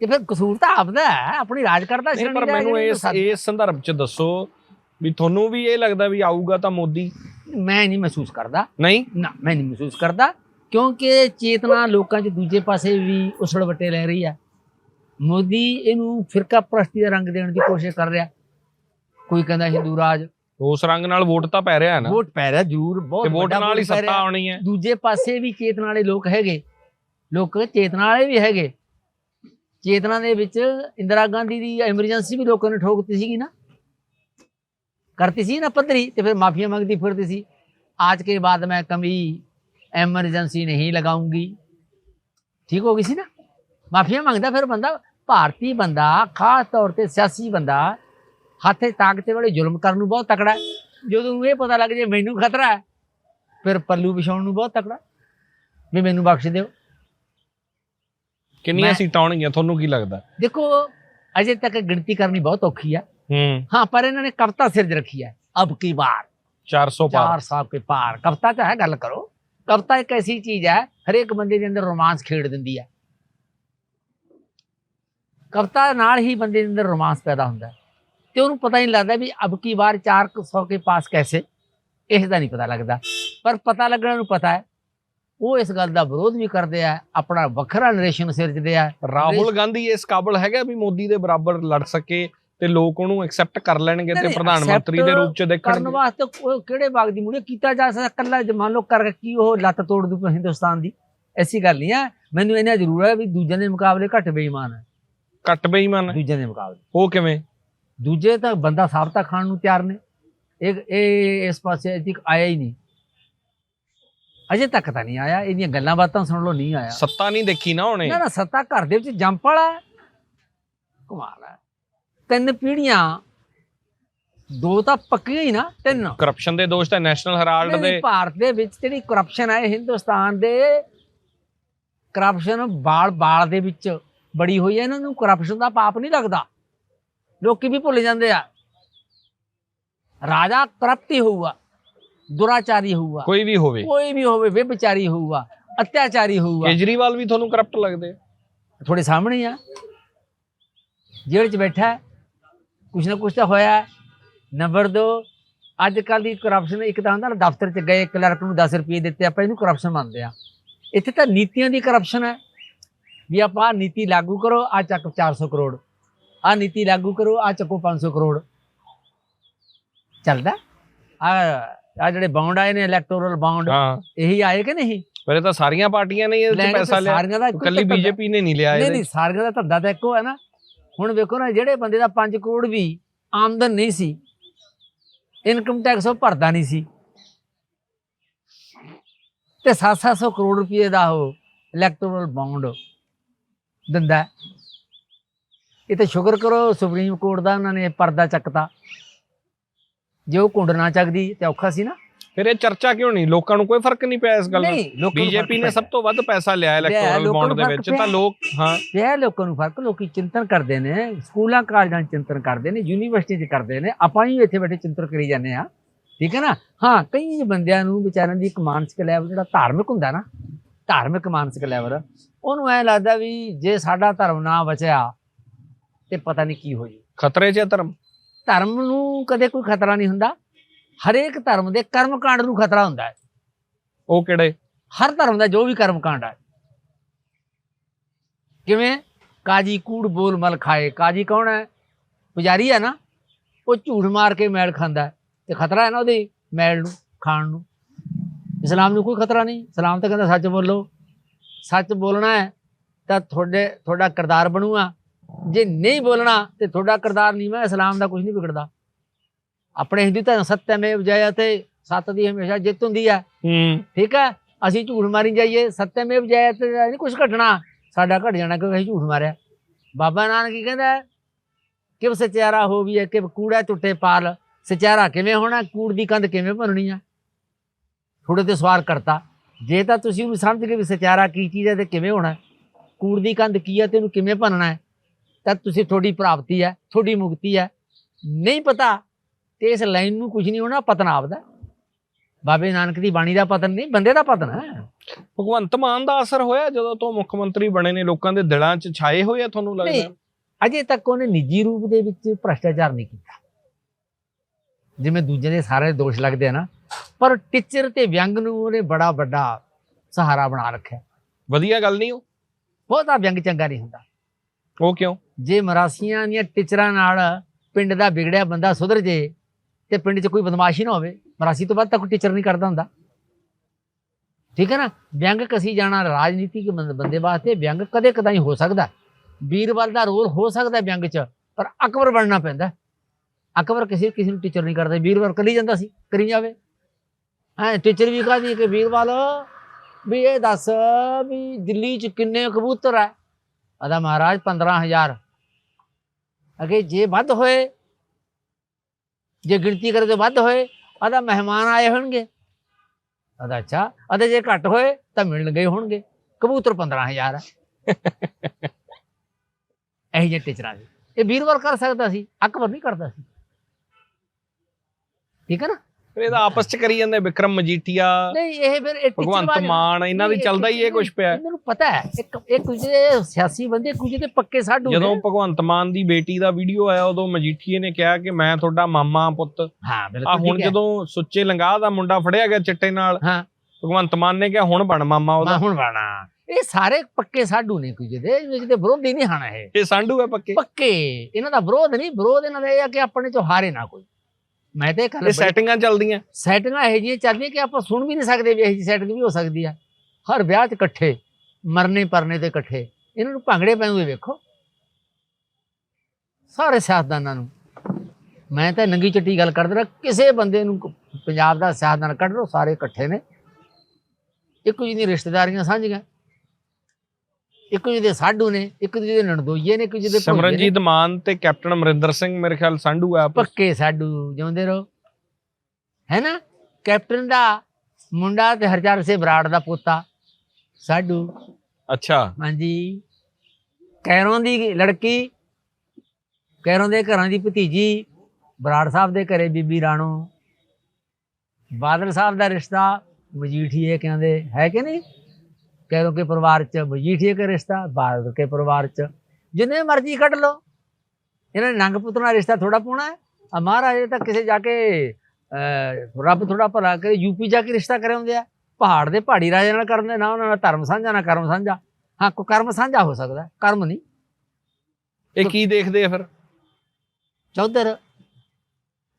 ਤੇ ਫਿਰ ਕਸੂਰ ਤਾਂ ਆਪਦਾ ਹੈ ਆਪਣੀ ਰਾਜ ਕਰਦਾ ਸ਼੍ਰੇਣੀ ਪਰ ਮੈਨੂੰ ਇਸ ਇਸ ਸੰਦਰਭ 'ਚ ਦੱਸੋ ਵੀ ਤੁਹਾਨੂੰ ਵੀ ਇਹ ਲੱਗਦਾ ਵੀ ਆਊਗਾ ਤਾਂ ਮੋਦੀ? ਮੈਂ ਨਹੀਂ ਮਹਿਸੂਸ ਕਰਦਾ। ਨਹੀਂ? ਨਾ ਮੈਂ ਨਹੀਂ ਮਹਿਸੂਸ ਕਰਦਾ ਕਿਉਂਕਿ ਚੇਤਨਾ ਲੋਕਾਂ 'ਚ ਦੂਜੇ ਪਾਸੇ ਵੀ ਉਸੜ ਵੱਟੇ ਲੈ ਰਹੀ ਹੈ ਮੋਦੀ ਇਹਨੂੰ ਫਿਰਕਾ ਪ੍ਰਸਤੀ ਦਾ ਰੰਗ ਦੇਣ ਦੀ ਕੋਸ਼ਿਸ਼ ਕਰ ਰਿਹਾ। ਕੋਈ ਕਹਿੰਦਾ ਹਿੰਦੂ ਰਾਜ। ਉਸ ਰੰਗ ਨਾਲ ਵੋਟ ਤਾਂ ਪੈ ਰਿਹਾ ਹੈ ਨਾ। ਵੋਟ ਪੈ ਰਿਹਾ ਜ਼ਰੂਰ ਤੇ ਬਹੁਤ ਵੋਟ ਵੱਡਾ ਨਾਲ ਹੀ ਵੋਟ ਸੱਤਾ। ਆਉਣੀ ਹੈ। ਦੂਜੇ ਪਾਸੇ ਵੀ ਚੇਤਨਾ ਵਾਲੇ ਲੋਕ ਹੈਗੇ। ਲੋਕ ਚੇਤਨਾ ਵਾਲੇ ਵੀ ਹੈਗੇ ਚੇਤਨਾ ਦੇ ਵਿੱਚ ਇੰਦਰਾ ਗਾਂਧੀ ਦੀ ਐਮਰਜੈਂਸੀ ਵੀ ਲੋਕਾਂ ਨੇ ਠੋਕਤੀ ਸੀਗੀ ਨਾ ਕਰਤੀ ਸੀ ਨਾ ਪੱਧਰੀ ਤੇ ਫਿਰ ਮਾਫੀਆਂ ਮੰਗਦੀ ਫਿਰਦੀ ਸੀ आज के बाद मैं कभी ਐਮਰਜੈਂਸੀ ਨਹੀਂ ਲਗਾਉਂਗੀ ਠੀਕ ਹੋ ਗਈ ਸੀ ਨਾ ਮਾਫੀਆਂ ਮੰਗਦਾ ਫਿਰ ਬੰਦਾ ਭਾਰਤੀ ਬੰਦਾ ਖਾਸ ਤੌਰ ਤੇ ਸਿਆਸੀ ਬੰਦਾ ਹੱਥੇ ਤਾਕਤੇ ਵਾਲੇ ਜ਼ੁਲਮ ਕਰਨ ਨੂੰ ਬਹੁਤ ਤਕੜਾ ਹੈ ਜਦੋਂ ਨੂੰ ਇਹ ਪਤਾ ਲੱਗ ਜੇ ਮੈਨੂੰ ਖਤਰਾ ਹੈ ਫਿਰ ਪੱਲੂ ਵਿਛਾਉਣ ਨੂੰ ਬਹੁਤ ਤਕੜਾ ਵੀ ਮੈਨੂੰ ਬਖਸ਼ ਦਿਓ ਕਿੰਨੀਆਂ ਮੈਂ- ਸੀਟਾਂ ਆਉਣਗੀਆਂ ਤੁਹਾਨੂੰ ਕੀ ਲੱਗਦਾ? ਦੇਖੋ ਅਜੇ ਤੱਕ ਗਿਣਤੀ ਕਰਨੀ ਬਹੁਤ ਔਖੀ ਹੈ ਹੂੰ। ਹਾਂ ਪਰ ਇਹਨਾਂ ਨੇ ਕਵਤਾ ਸਿਰਜ ਰੱਖੀ ਹੈ ਅਬ ਕੀ ਬਾਰ 400 ਪਾਰ। ਚਾਰ ਸਾਲ ਕੇ ਪਾਰ। ਕਵਤਾ ਤਾਂ ਹੈ ਗੱਲ ਕਰੋ। ਕਵਤਾ ਇੱਕ ਐਸੀ ਚੀਜ਼ ਹੈ ਹਰੇਕ ਬੰਦੇ ਦੇ ਅੰਦਰ ਰੋਮਾਂਸ ਖੇਡ ਦਿੰਦੀ ਹੈ ਕਵਤਾ ਨਾਲ ਹੀ ਬੰਦੇ ਦੇ ਅੰਦਰ ਰੋਮਾਂਸ ਪੈਦਾ ਹੁੰਦਾ। ਹੈ ਤੇ ਉਹਨੂੰ ਪਤਾ ਹੀ ਨਹੀਂ ਲੱਗਦਾ ਵੀ ਅਬ ਕੀ ਵਾਰ 400 ਕੇ ਪਾਸ ਕੈਸੇ। ਇਸ ਦਾ ਨਹੀਂ ਪਤਾ ਲੱਗਦਾ। ਪਰ ਪਤਾ ਲੱਗਣਾ ਨੂੰ ਪਤਾ ਹੈ ਉਹ ਇਸ ਗੱਲ ਦਾ ਵਿਰੋਧ ਵੀ ਕਰਦੇ ਆ ਆਪਣਾ ਵੱਖਰਾ ਨਰੇਸ਼ਨ ਸਿਰਜਦੇ ਆ ਰਾਹੁਲ ਗਾਂਧੀ ਇਸ ਕਾਬਲ ਹੈਗਾ ਵੀ ਮੋਦੀ ਦੇ ਬਰਾਬਰ ਲੜ ਸਕੇ ਤੇ ਲੋਕ ਉਹਨੂੰ ਐਕਸੈਪਟ ਕਰ ਲੈਣਗੇ ਤੇ ਪ੍ਰਧਾਨ ਮੰਤਰੀ ਦੇ ਰੂਪ ਚ ਕਰਨ ਦੇਖਣਗੇ ਵਾਸਤੇ ਉਹ ਕਿਹੜੇ ਬਾਗ ਦੀ ਮੁੜੇ ਕੀਤਾ ਜਾ ਸਕਦਾ? ਕੱਲਾ ਜੇ ਮੰਨ ਲਓ ਕਰ ਕੀ ਉਹ ਲੱਤ ਤੋੜ ਦੂ ਹਿੰਦੁਸਤਾਨ ਦੀ? ਐਸੀ ਗੱਲ ਨਹੀਂ ਹੈ ਮੈਨੂੰ ਇਹਨਾਂ ਜ਼ਰੂਰ ਹੈ ਵੀ ਦੂਜਿਆਂ ਦੇ ਮੁਕਾਬਲੇ ਘੱਟ ਬੇਈਮਾਨ ਹੈ। ਕੱਟ ਬੇਈਮਾਨ ਹੈ। ਦੂਜਿਆਂ ਦੇ ਮੁਕਾਬਲੇ। ਉਹ ਕਿਵੇਂ? ਦੂਜੇ ਤਾਂ ਬੰਦਾ ਸਾਬਤਾ ਖਾਣ ਨੂੰ ਤਿਆਰ ਨੇ। ਇਹ ਇਸ ਪਾਸੇ ਅਜੇ ਤੱਕ ਆਇਆ ਹੀ ਨਹੀਂ। ਅਜੇ ਤੱਕ ਤਾਂ ਨਹੀਂ ਆਇਆ ਇਹਦੀਆਂ ਗੱਲਾਂ ਬਾਤਾਂ ਸੁਣ ਲਓ ਨਹੀਂ ਆਇਆ। ਸੱਤਾ ਨਹੀਂ ਦੇਖੀ ਨਾ ਉਹਨੇ। ਨਾ ਨਾ ਸੱਤਾ ਘਰ ਦੇ ਵਿੱਚ ਜੰਪ ਵਾਲਾ ਹੈ। ਕਮਾਲ ਹੈ। ਤਿੰਨ ਪੀੜ੍ਹੀਆਂ ਦੋ ਤਾਂ ਪੱਕੀਆਂ ਹੀ ਨਾ ਤਿੰਨ। ਕਰਪਸ਼ਨ ਦੇ ਦੋਸ਼ ਤਾਂ ਨੈਸ਼ਨਲ ਹੈਰਾਲਡ ਦੇ ਨਹੀਂ, ਭਾਰਤ ਦੇ ਵਿੱਚ ਜਿਹੜੀ ਕਰਪਸ਼ਨ ਹੈ ਹਿੰਦੁਸਤਾਨ ਦੇ ਕਰਪਸ਼ਨ ਬਾਲ ਬਾਲ ਦੇ ਵਿੱਚ ਬੜੀ ਹੋਈ ਹੈ। ਇਹਨਾਂ ਨੂੰ ਕਰਪਸ਼ਨ ਦਾ ਪਾਪ ਨਹੀਂ ਲੱਗਦਾ। ਲੋਕੀ ਵੀ ਭੁੱਲ ਜਾਂਦੇ ਆ। ਰਾਜਾ ਕਰਪਟੀ ਹੋਊਗਾ। ਦੁਰਾਚਾਰੀ ਹੋਊਗਾ। ਕੋਈ ਵੀ ਹੋਵੇ। ਕੋਈ ਵੀ ਹੋਵੇ ਵਿਭਚਾਰੀ ਹੋਊਗਾ ਅਤਿਆਚਾਰੀ ਹੋਊਗਾ। ਕੇਜਰੀਵਾਲ ਵੀ ਤੁਹਾਨੂੰ ਕਰਪਟ ਲੱਗਦੇ? ਤੁਹਾਡੇ ਸਾਹਮਣੇ ਆ। ਜੇਲ੍ਹ 'ਚ ਬੈਠਾ ਕੁਛ ਨਾ ਕੁਛ ਤਾਂ ਹੋਇਆ। ਨੰਬਰ 2 ਅੱਜ ਕੱਲ ਦੀ ਕਰਪਸ਼ਨ ਇੱਕ ਤਾਂ ਹੁੰਦਾ ਨਾ ਦਫ਼ਤਰ 'ਚ ਗਏ ਕਲਰਕ ਨੂੰ 10 ਰੁਪਏ ਦਿੱਤੇ ਆਪਾਂ ਇਹਨੂੰ ਕਰਪਸ਼ਨ ਮੰਨਦੇ ਆ ਇੱਥੇ ਤਾਂ ਨੀਤੀਆਂ ਦੀ ਕਰਪਸ਼ਨ ਹੈ। ਵੀ ਆਪਾਂ ਨੀਤੀ ਲਾਗੂ ਕਰੋ ਆ ਚੱਕ 400 ਕਰੋੜ। ਆ ਨੀਤੀ ਲਾਗੂ ਕਰੋ ਆ ਚੱਕੋ 500 ਕਰੋੜ। ਚੱਲਦਾ? ਆ ਆ ਜਿਹੜੇ ਬੌਂਡ ਆਏ ਨੇ ਇਲੈਕਟੋਰਲ ਬੌਂਡ ਹਾਂ। ਇਹੀ ਆਏ ਕਿ ਨਹੀਂ? ਪਰ ਇਹ ਤਾਂ ਸਾਰੀਆਂ ਪਾਰਟੀਆਂ ਨੇ ਇਹਦੇ ਪੈਸਾ ਲਿਆ। ਸਾਰੀਆਂ ਦਾ ਇੱਕੋ ਕੱਲੀ ਬੀਜੇਪੀ ਨੇ ਨਹੀਂ ਲਿਆ ਨਹੀਂ ਇਹਦੇ ਨਹੀਂ ਸਾਰੀਆਂ ਦਾ ਧੰਦਾ ਤਾਂ ਇੱਕੋ ਹੈ ਨਾ। ਹੁਣ ਵੇਖੋ ਨਾ ਜਿਹੜੇ ਬੰਦੇ ਦਾ 5 ਕਰੋੜ ਵੀ ਆਮਦਨ ਨਹੀਂ ਸੀ ਇਨਕਮ ਟੈਕਸ ਉਹ ਭਰਦਾ ਨਹੀਂ ਸੀ। ਤੇ 7-700 ਕਰੋੜ ਰੁਪਏ ਦਾ ਉਹ ਇਲੈਕਟੋਰਲ ਬੌਂਡ ਦਿੰਦਾ। ਇਹ ਤਾਂ ਸ਼ੁਕਰ ਕਰੋ ਸੁਪਰੀਮ ਕੋਰਟ ਦਾ ਉਹਨਾਂ ਨੇ ਪਰਦਾ ਚੱਕਤਾ। ਜੇ ਉਹ ਕੁੰਡ ਨਾ ਚੱਕਦੀ ਤੇ ਔਖਾ ਸੀ ਨਾ? ਫਿਰ ਇਹ ਚਰਚਾ ਕਿਉਂ ਨਹੀਂ? ਲੋਕਾਂ ਨੂੰ ਕੋਈ ਫ਼ਰਕ ਨਹੀਂ ਪਿਆ ਇਸ ਗੱਲ ਦਾ? ਨਹੀਂ ਲੋਕਾਂ ਨੂੰ ਬੀਜੇਪੀ ਨੇ ਸਭ ਤੋਂ ਵੱਧ ਪੈਸਾ ਲਿਆ ਇਲੈਕਟੋਰਲ ਲੋਕਾਂ ਬੌਂਡ ਨੂੰ ਦੇ ਫ਼ਰਕ ਵਿੱਚ ਪਿਆ। ਤਾਂ ਲੋਕ ਹਾਂ। ਪਿਆ ਲੋਕਾਂ ਨੂੰ ਫ਼ਰਕ ਲੋਕੀ ਚਿੰਤਨ ਕਰਦੇ ਨੇ ਸਕੂਲਾਂ ਕਾਲਜਾਂ 'ਚ ਚਿੰਤਨ ਕਰਦੇ ਨੇ ਯੂਨੀਵਰਸਿਟੀ 'ਚ ਕਰਦੇ ਨੇ। ਆਪਾਂ ਹੀ ਇੱਥੇ ਬੈਠੇ ਚਿੰਤਨ ਕਰੀ ਜਾਂਦੇ ਆ ਠੀਕ ਹੈ ਨਾ? ਹਾਂ ਕਈ ਬੰਦਿਆਂ ਨੂੰ ਵਿਚਾਰਿਆਂ ਦੀ ਇੱਕ ਮਾਨਸਿਕ ਲੈਵਲ ਜਿਹੜਾ ਧਾਰਮਿਕ ਹੁੰਦਾ ਨਾ ਧਾਰਮਿਕ ਮਾਨਸਿਕ ਲੈਵਲ ਉਹਨੂੰ ਐ ਲੱਗਦਾ ਵੀ ਜੇ ਸਾਡਾ ਧਰਮ ਨਾ ਬਚਿਆ ਤੇ ਪਤਾ ਨਹੀਂ ਕੀ ਹੋ ਜੂ ਖਤਰੇ 'ਚ ਹੈ ਧਰਮ? ਧਰਮ ਨੂੰ ਕਦੇ ਕੋਈ ਖਤਰਾ ਨਹੀਂ ਹੁੰਦਾ। ਹਰੇਕ ਧਰਮ ਦੇ ਕਰਮ ਕਾਂਡ ਨੂੰ ਖਤਰਾ ਹੁੰਦਾ ਹੈ। ਉਹ ਕਿਹੜੇ? ਹਰ ਧਰਮ ਦਾ ਜੋ ਵੀ ਕਰਮ ਕਾਂਡ ਹੈ। ਕਿਵੇਂ? ਕਾਜੀ ਕੂੜ ਬੋਲ ਮਲ ਖਾਏ। ਕਾਜੀ ਕੌਣ ਹੈ? ਪੁਜਾਰੀ ਹੈ ਨਾ। ਉਹ ਝੂਠ ਮਾਰ ਕੇ ਮੈਲ ਖਾਂਦਾ ਤੇ ਖਤਰਾ ਹੈ ਨਾ ਉਹਦੇ ਮੈਲ ਨੂੰ ਖਾਣ ਨੂੰ। ਇਸਲਾਮ ਨੂੰ ਕੋਈ ਖਤਰਾ ਨਹੀਂ। ਇਸਲਾਮ ਤਾਂ ਕਹਿੰਦਾ ਸੱਚ ਬੋਲੋ। ਸੱਚ ਬੋਲਣਾ ਹੈ ਤਾਂ ਤੁਹਾਡੇ ਤੁਹਾਡਾ ਕਿਰਦਾਰ ਬਣੂਗਾ। ਜੇ ਨਹੀਂ ਬੋਲਣਾ ਤੇ ਤੁਹਾਡਾ ਕਿਰਦਾਰ ਨਹੀਂ ਮੈਂ ਇਸਲਾਮ ਦਾ ਕੁਝ ਨਹੀਂ ਵਿਗੜਦਾ। ਆਪਣੇ ਹਿੰਦੂ ਧਰਮ ਸੱਤਿਅਮੇਵ ਜਯਤੇ ਸੱਤ ਦੀ ਹਮੇਸ਼ਾ ਜਿੱਤ ਹੁੰਦੀ ਹੈ। ਠੀਕ ਹੈ ਅਸੀਂ ਝੂਠ ਮਾਰੀ ਜਾਈਏ ਸੱਤਿਅਮੇਵ ਜਯਤ ਨਹੀਂ ਕੁਝ ਘਟਣਾ। ਸਾਡਾ ਘਟ ਜਾਣਾ ਕਿਉਂਕਿ ਅਸੀਂ ਝੂਠ ਮਾਰਿਆ। ਬਾਬਾ ਨਾਨਕ ਕੀ ਕਹਿੰਦਾ? ਕਿ ਸਚਿਆਰਾ ਹੋ ਵੀ ਹੈ ਕਿ ਕੂੜਾ ਟੁੱਟੇ ਪਾਲ। ਸਚਿਆਰਾ ਕਿਵੇਂ ਹੋਣਾ? ਕੂੜ ਦੀ ਕੰਧ ਕਿਵੇਂ ਭੰਨਣੀ ਆ? ਥੋੜੇ ਤੇ ਸਵਾਰ ਕਰਤਾ। ਜੇ ਤਾਂ ਤੁਸੀਂ ਉਹਨੂੰ ਸਮਝ ਗਏ ਵੀ ਸਚਿਆਰਾ ਕੀ ਚੀਜ਼ ਹੈ ਤੇ ਕਿਵੇਂ ਹੋਣਾ? ਕੂੜ ਦੀ ਕੰਧ ਕੀ ਹੈ ਤੇ ਉਹਨੂੰ ਕਿਵੇਂ ਭੰਨਣਾ ਹੈ? ਤਾਂ ਤੁਸੀਂ ਤੁਹਾਡੀ ਪ੍ਰਾਪਤੀ ਹੈ ਤੁਹਾਡੀ ਮੁਕਤੀ ਹੈ। ਨਹੀਂ ਪਤਾ ਤੇ ਇਸ ਲਾਈਨ ਨੂੰ ਕੁਝ ਨਹੀਂ ਹੋਣਾ ਪਤਨ ਆਪਦਾ। ਬਾਬੇ ਨਾਨਕ ਦੀ ਬਾਣੀ ਦਾ ਪਤਨ ਨਹੀਂ ਬੰਦੇ ਦਾ ਪਤਨ ਹੈ। ਭਗਵੰਤ ਮਾਨ ਦਾ ਅਸਰ ਹੋਇਆ ਜਦੋਂ ਤੋਂ ਮੁੱਖ ਮੰਤਰੀ ਬਣੇ ਨੇ ਲੋਕਾਂ ਦੇ ਦਿਲਾਂ 'ਚ ਛਾਏ ਹੋਏ ਆ ਤੁਹਾਨੂੰ ਲੱਗਦਾ? ਅਜੇ ਤੱਕ ਉਹਨੇ ਨਿੱਜੀ ਰੂਪ ਦੇ ਵਿੱਚ ਭ੍ਰਸ਼ਟਾਚਾਰ ਨਹੀਂ ਕੀਤਾ। ਜਿਵੇਂ ਦੂਜੇ ਦੇ ਸਾਰੇ ਦੋਸ਼ ਲੱਗਦੇ ਆ ਨਾ ਪਰ ਟੀਚਰ ਤੇ ਵਿਅੰਗ ਨੂੰ ਉਹਨੇ ਬੜਾ ਵੱਡਾ ਸਹਾਰਾ ਬਣਾ ਰੱਖਿਆ। ਵਧੀਆ ਗੱਲ ਨਹੀਂ ਉਹ? ਬਹੁਤਾ ਵਿਅੰਗ ਚੰਗਾ ਨਹੀਂ ਹੁੰਦਾ। ਉਹ ਕਿਉਂ? ਜੇ ਮਰਾਸੀਆਂ ਦੀਆਂ ਟੀਚਰਾਂ ਨਾਲ ਪਿੰਡ ਦਾ ਵਿਗੜਿਆ ਬੰਦਾ ਸੁਧਰ ਜੇ ਤੇ ਪਿੰਡ 'ਚ ਕੋਈ ਬਦਮਾਸ਼ੀ ਨਾ ਹੋਵੇ, ਮਰਾਸੀ ਤੋਂ ਬਾਅਦ ਤਾਂ ਕੋਈ ਟੀਚਰ ਨਹੀਂ ਕਰਦਾ ਹੁੰਦਾ। ਠੀਕ ਹੈ ਨਾ? ਵਿਅੰਗ ਕਸੀ ਜਾਣਾ ਰਾਜਨੀਤਿਕ ਬੰਦ- ਬੰਦੇ ਵਾਸਤੇ ਵਿਅੰਗ ਕਦੇ ਕਦਾਈ ਹੋ ਸਕਦਾ। ਵੀਰਵਾਲ ਦਾ ਰੋਲ ਹੋ ਸਕਦਾ ਵਿਅੰਗ ਚ, ਪਰ ਅਕਬਰ ਬਣਨਾ ਪੈਂਦਾ। ਅਕਬਰ ਕਿਸੇ ਕਿਸੇ ਨੂੰ ਟੀਚਰ ਨਹੀਂ ਕਰਦਾ। ਵੀਰਵਾਲ ਕਰੀ ਜਾਂਦਾ ਸੀ, ਕਰੀ ਜਾਵੇ। ਹਾਂ, ਟੀਚਰ ਵੀ ਕਹਦੀ ਕਿ ਵੀਰਵਾਲ, ਵੀ ਇਹ ਦੱਸ ਵੀ ਦਿੱਲੀ ਚ ਕਿੰਨੇ ਕਬੂਤਰ ਹੈ ਆਦਾ ਮਹਾਰਾਜ 15000 ਅਗੇ ਜੇ ਵੱਧ ਹੋਏ ਜੇ ਗਿਣਤੀ ਕਰੇ ਤਾਂ ਵੱਧ ਹੋਏ ਆਦਾ ਮਹਿਮਾਨ ਆਏ ਹੋਣਗੇ। ਆਦਾ ਅੱਛਾ ਅਤੇ ਜੇ ਘੱਟ ਹੋਏ ਤਾਂ ਮਿਲਣ ਗਏ ਹੋਣਗੇ। ਕਬੂਤਰ 15000 ਹੈ <laughs> ਇਹੀ ਜਿਹੇ ਟੀਚਰਾਂ ਇਹ ਵੀਰਵਾਰ ਕਰ ਸਕਦਾ ਸੀ ਅਕਬਰ ਨਹੀਂ ਕਰਦਾ ਸੀ। ਠੀਕ ਹੈ ਨਾ? ਫਿਰ ਇਹਦਾ ਆਪਸ ਚ ਕਰੀ ਜਾਂਦੇ ਵਿਕਰਮ ਮਜੀਠੀਆ ਨਹੀਂ ਇਹ ਫਿਰ ਇਹ ਭਗਵੰਤ ਮਾਨ ਇਹਨਾਂ ਦੀ ਚੱਲਦਾ ਹੀ ਇਹ ਕੁਝ ਪਿਆ। ਇਹਨਾਂ ਨੂੰ ਪਤਾ ਹੈ ਇੱਕ ਇੱਕ ਦੂਜੇ ਸਿਆਸੀ ਬੰਦੇ ਦੂਜੇ ਦੇ ਪੱਕੇ ਸਾਡੂ। ਜਦੋਂ ਭਗਵੰਤ ਮਾਨ ਦੀ ਬੇਟੀ ਦਾ ਵੀਡੀਓ ਆਇਆ ਉਦੋਂ ਮਜੀਠੀਏ ਨੇ ਕਿਹਾ ਕਿ ਮੈਂ ਤੁਹਾਡਾ ਮਾਮਾ ਪੁੱਤ। ਹਾਂ ਆ ਬਿਲਕੁਲ ਹੁਣ ਠੀਕ ਹੈ। ਜਦੋਂ ਸੁੱਚੇ ਲੰਗਾਹ ਦਾ ਮੁੰਡਾ ਫੜਿਆ ਗਿਆ ਚਿੱਟੇ ਨਾਲ ਹਾਂ। ਭਗਵੰਤ ਮਾਨ ਨੇ ਕਿਹਾ ਹੁਣ ਬਣ ਮਾਮਾ ਉਹਦਾ। ਹੁਣ ਬਾਣਾ। ਇਹ ਸਾਰੇ ਪੱਕੇ ਸਾਡੂ ਨੇ ਇੱਕ ਦੂਜੇ ਦੇ ਇਹਦੇ ਵਿੱਚ ਤੇ ਵਿਰੋਧੀ ਨਹੀਂ ਹਾਣਾ ਇਹ। ਇਹ ਸੰਡੂ ਹੈ ਪੱਕੇ? ਪੱਕੇ। ਇਹਨਾਂ ਦਾ ਵਿਰੋਧ ਨਹੀਂ ਵਿਰੋਧ ਇਹਨਾਂ ਦਾ ਇਹ ਆ ਕਿ ਆਪਣੇ ਚੋਂ ਹਾਰੇ ਨਾ ਕੋਈ। ਮੈਂ ਤੇ ਕੱਲ ਇਹ ਸੈਟਿੰਗਾਂ ਚੱਲਦੀਆਂ। ਸੈਟਿੰਗਾਂ ਇਹੋ ਜਿਹੀਆਂ ਚੱਲਦੀਆਂ ਕਿ ਆਪਾਂ ਸੁਣ ਵੀ ਨਹੀਂ ਸਕਦੇ ਵੀ ਇਹੋ ਜਿਹੀ ਸੈਟਿੰਗ ਵੀ ਹੋ ਸਕਦੀ ਆ। ਹਰ ਵਿਆਹ 'ਚ ਇਕੱਠੇ ਮਰਨੇ ਪਰਨੇ ਤੇ ਇਕੱਠੇ। ਇਹਨਾਂ ਨੂੰ ਭੰਗੜੇ ਪੈਂਦੇ ਵੇਖੋ। ਸਾਰੇ ਸਿਆਸਤਦਾਨਾਂ ਨੂੰ। ਮੈਂ ਤਾਂ ਨੰਗੀ ਚੱਟੀ ਗੱਲ ਕਰਦਾ ਕਿਸੇ ਬੰਦੇ ਨੂੰ ਪੰਜਾਬ ਦਾ ਸਿਆਸਤਦਾਨ ਕੱਢ ਲਓ ਸਾਰੇ ਇਕੱਠੇ ਨੇ। ਇੱਕ ਦੀਆਂ ਰਿਸ਼ਤੇਦਾਰੀਆਂ ਸਾਂਝੀਆਂ। ਇੱਕ ਦੂਜੇ ਦੇ ਸਾਡੂ ਨੇ ਇੱਕ ਦੂਜੇ ਦੇ ਨਣਦੋਈਏ ਨੇ ਇੱਕ ਦੂਜੇ ਦੇ ਭੋਜੇ ਨੇ। ਸਿਮਰਨਜੀਤ ਮਾਨ ਤੇ ਕੈਪਟਨ ਅਮਰਿੰਦਰ ਸਿੰਘ ਮੇਰੇ ਖਿਆਲ ਸੰਡੂ ਆ ਆਪਸ ਪੱਕੇ ਸਾਡੂ ਜਿਉਂਦੇ ਰਹੋ। ਹੈ ਨਾ? ਕੈਪਟਨ ਦਾ ਮੁੰਡਾ ਤੇ ਹਰਚਰਨ ਸਿੰਘ ਬਰਾੜ ਦਾ ਪੋਤਾ ਸਾਡੂ। ਅੱਛਾ। ਹਾਂਜੀ। ਕੈਰੋਂ ਦੀ ਲੜਕੀ ਕੈਰੋਂ ਦੇ ਘਰਾਂ ਦੀ ਭਤੀਜੀ ਬਰਾੜ ਸਾਹਿਬ ਦੇ ਘਰੇ ਬੀਬੀ ਰਾਣੋ। ਬਾਦਲ ਸਾਹਿਬ ਦਾ ਰਿਸ਼ਤਾ ਮਜੀਠੀਏ ਕਹਿੰਦੇ ਹੈ ਕਿ ਨਹੀਂ? ਕੈਰੋਂ ਕੇ ਪਰਿਵਾਰ ਚ ਮਜੀਠੀਏ ਕੇ ਰਿਸ਼ਤਾ ਬਾਦਲ ਕੇ ਪਰਿਵਾਰ ਚ। ਜਿੰਨੇ ਮਰਜ਼ੀ ਕੱਢ ਲਓ। ਇਹਨਾਂ ਨੇ ਨੰਗ ਪੁੱਤ ਨਾਲ ਰਿਸ਼ਤਾ ਥੋੜਾ ਪਾਉਣਾ ਹੈ। ਆ ਮਹਾਰਾਜੇ ਤਾਂ ਕਿਸੇ ਜਾ ਕੇ ਰੱਬ ਥੋੜਾ ਭਲਾ ਕਰੇ ਯੂਪੀ ਜਾ ਕੇ ਰਿਸ਼ਤਾ ਕਰੇ ਹੁੰਦੇ ਆ। ਪਹਾੜ ਦੇ ਪਹਾੜੀ ਰਾਜੇ ਨਾਲ ਕਰਦੇ ਨਾ ਉਹਨਾਂ ਨਾਲ ਧਰਮ ਸਾਂਝਾ ਨਾ ਕਰਮ ਸਾਂਝਾ। ਹਾਂ ਕੋ ਕਰਮ ਸਾਂਝਾ ਹੋ ਸਕਦਾ ਕਰਮ ਨਹੀਂ। ਇਹ ਕੀ ਦੇਖਦੇ ਆ ਫਿਰ? ਚੌਧਰ।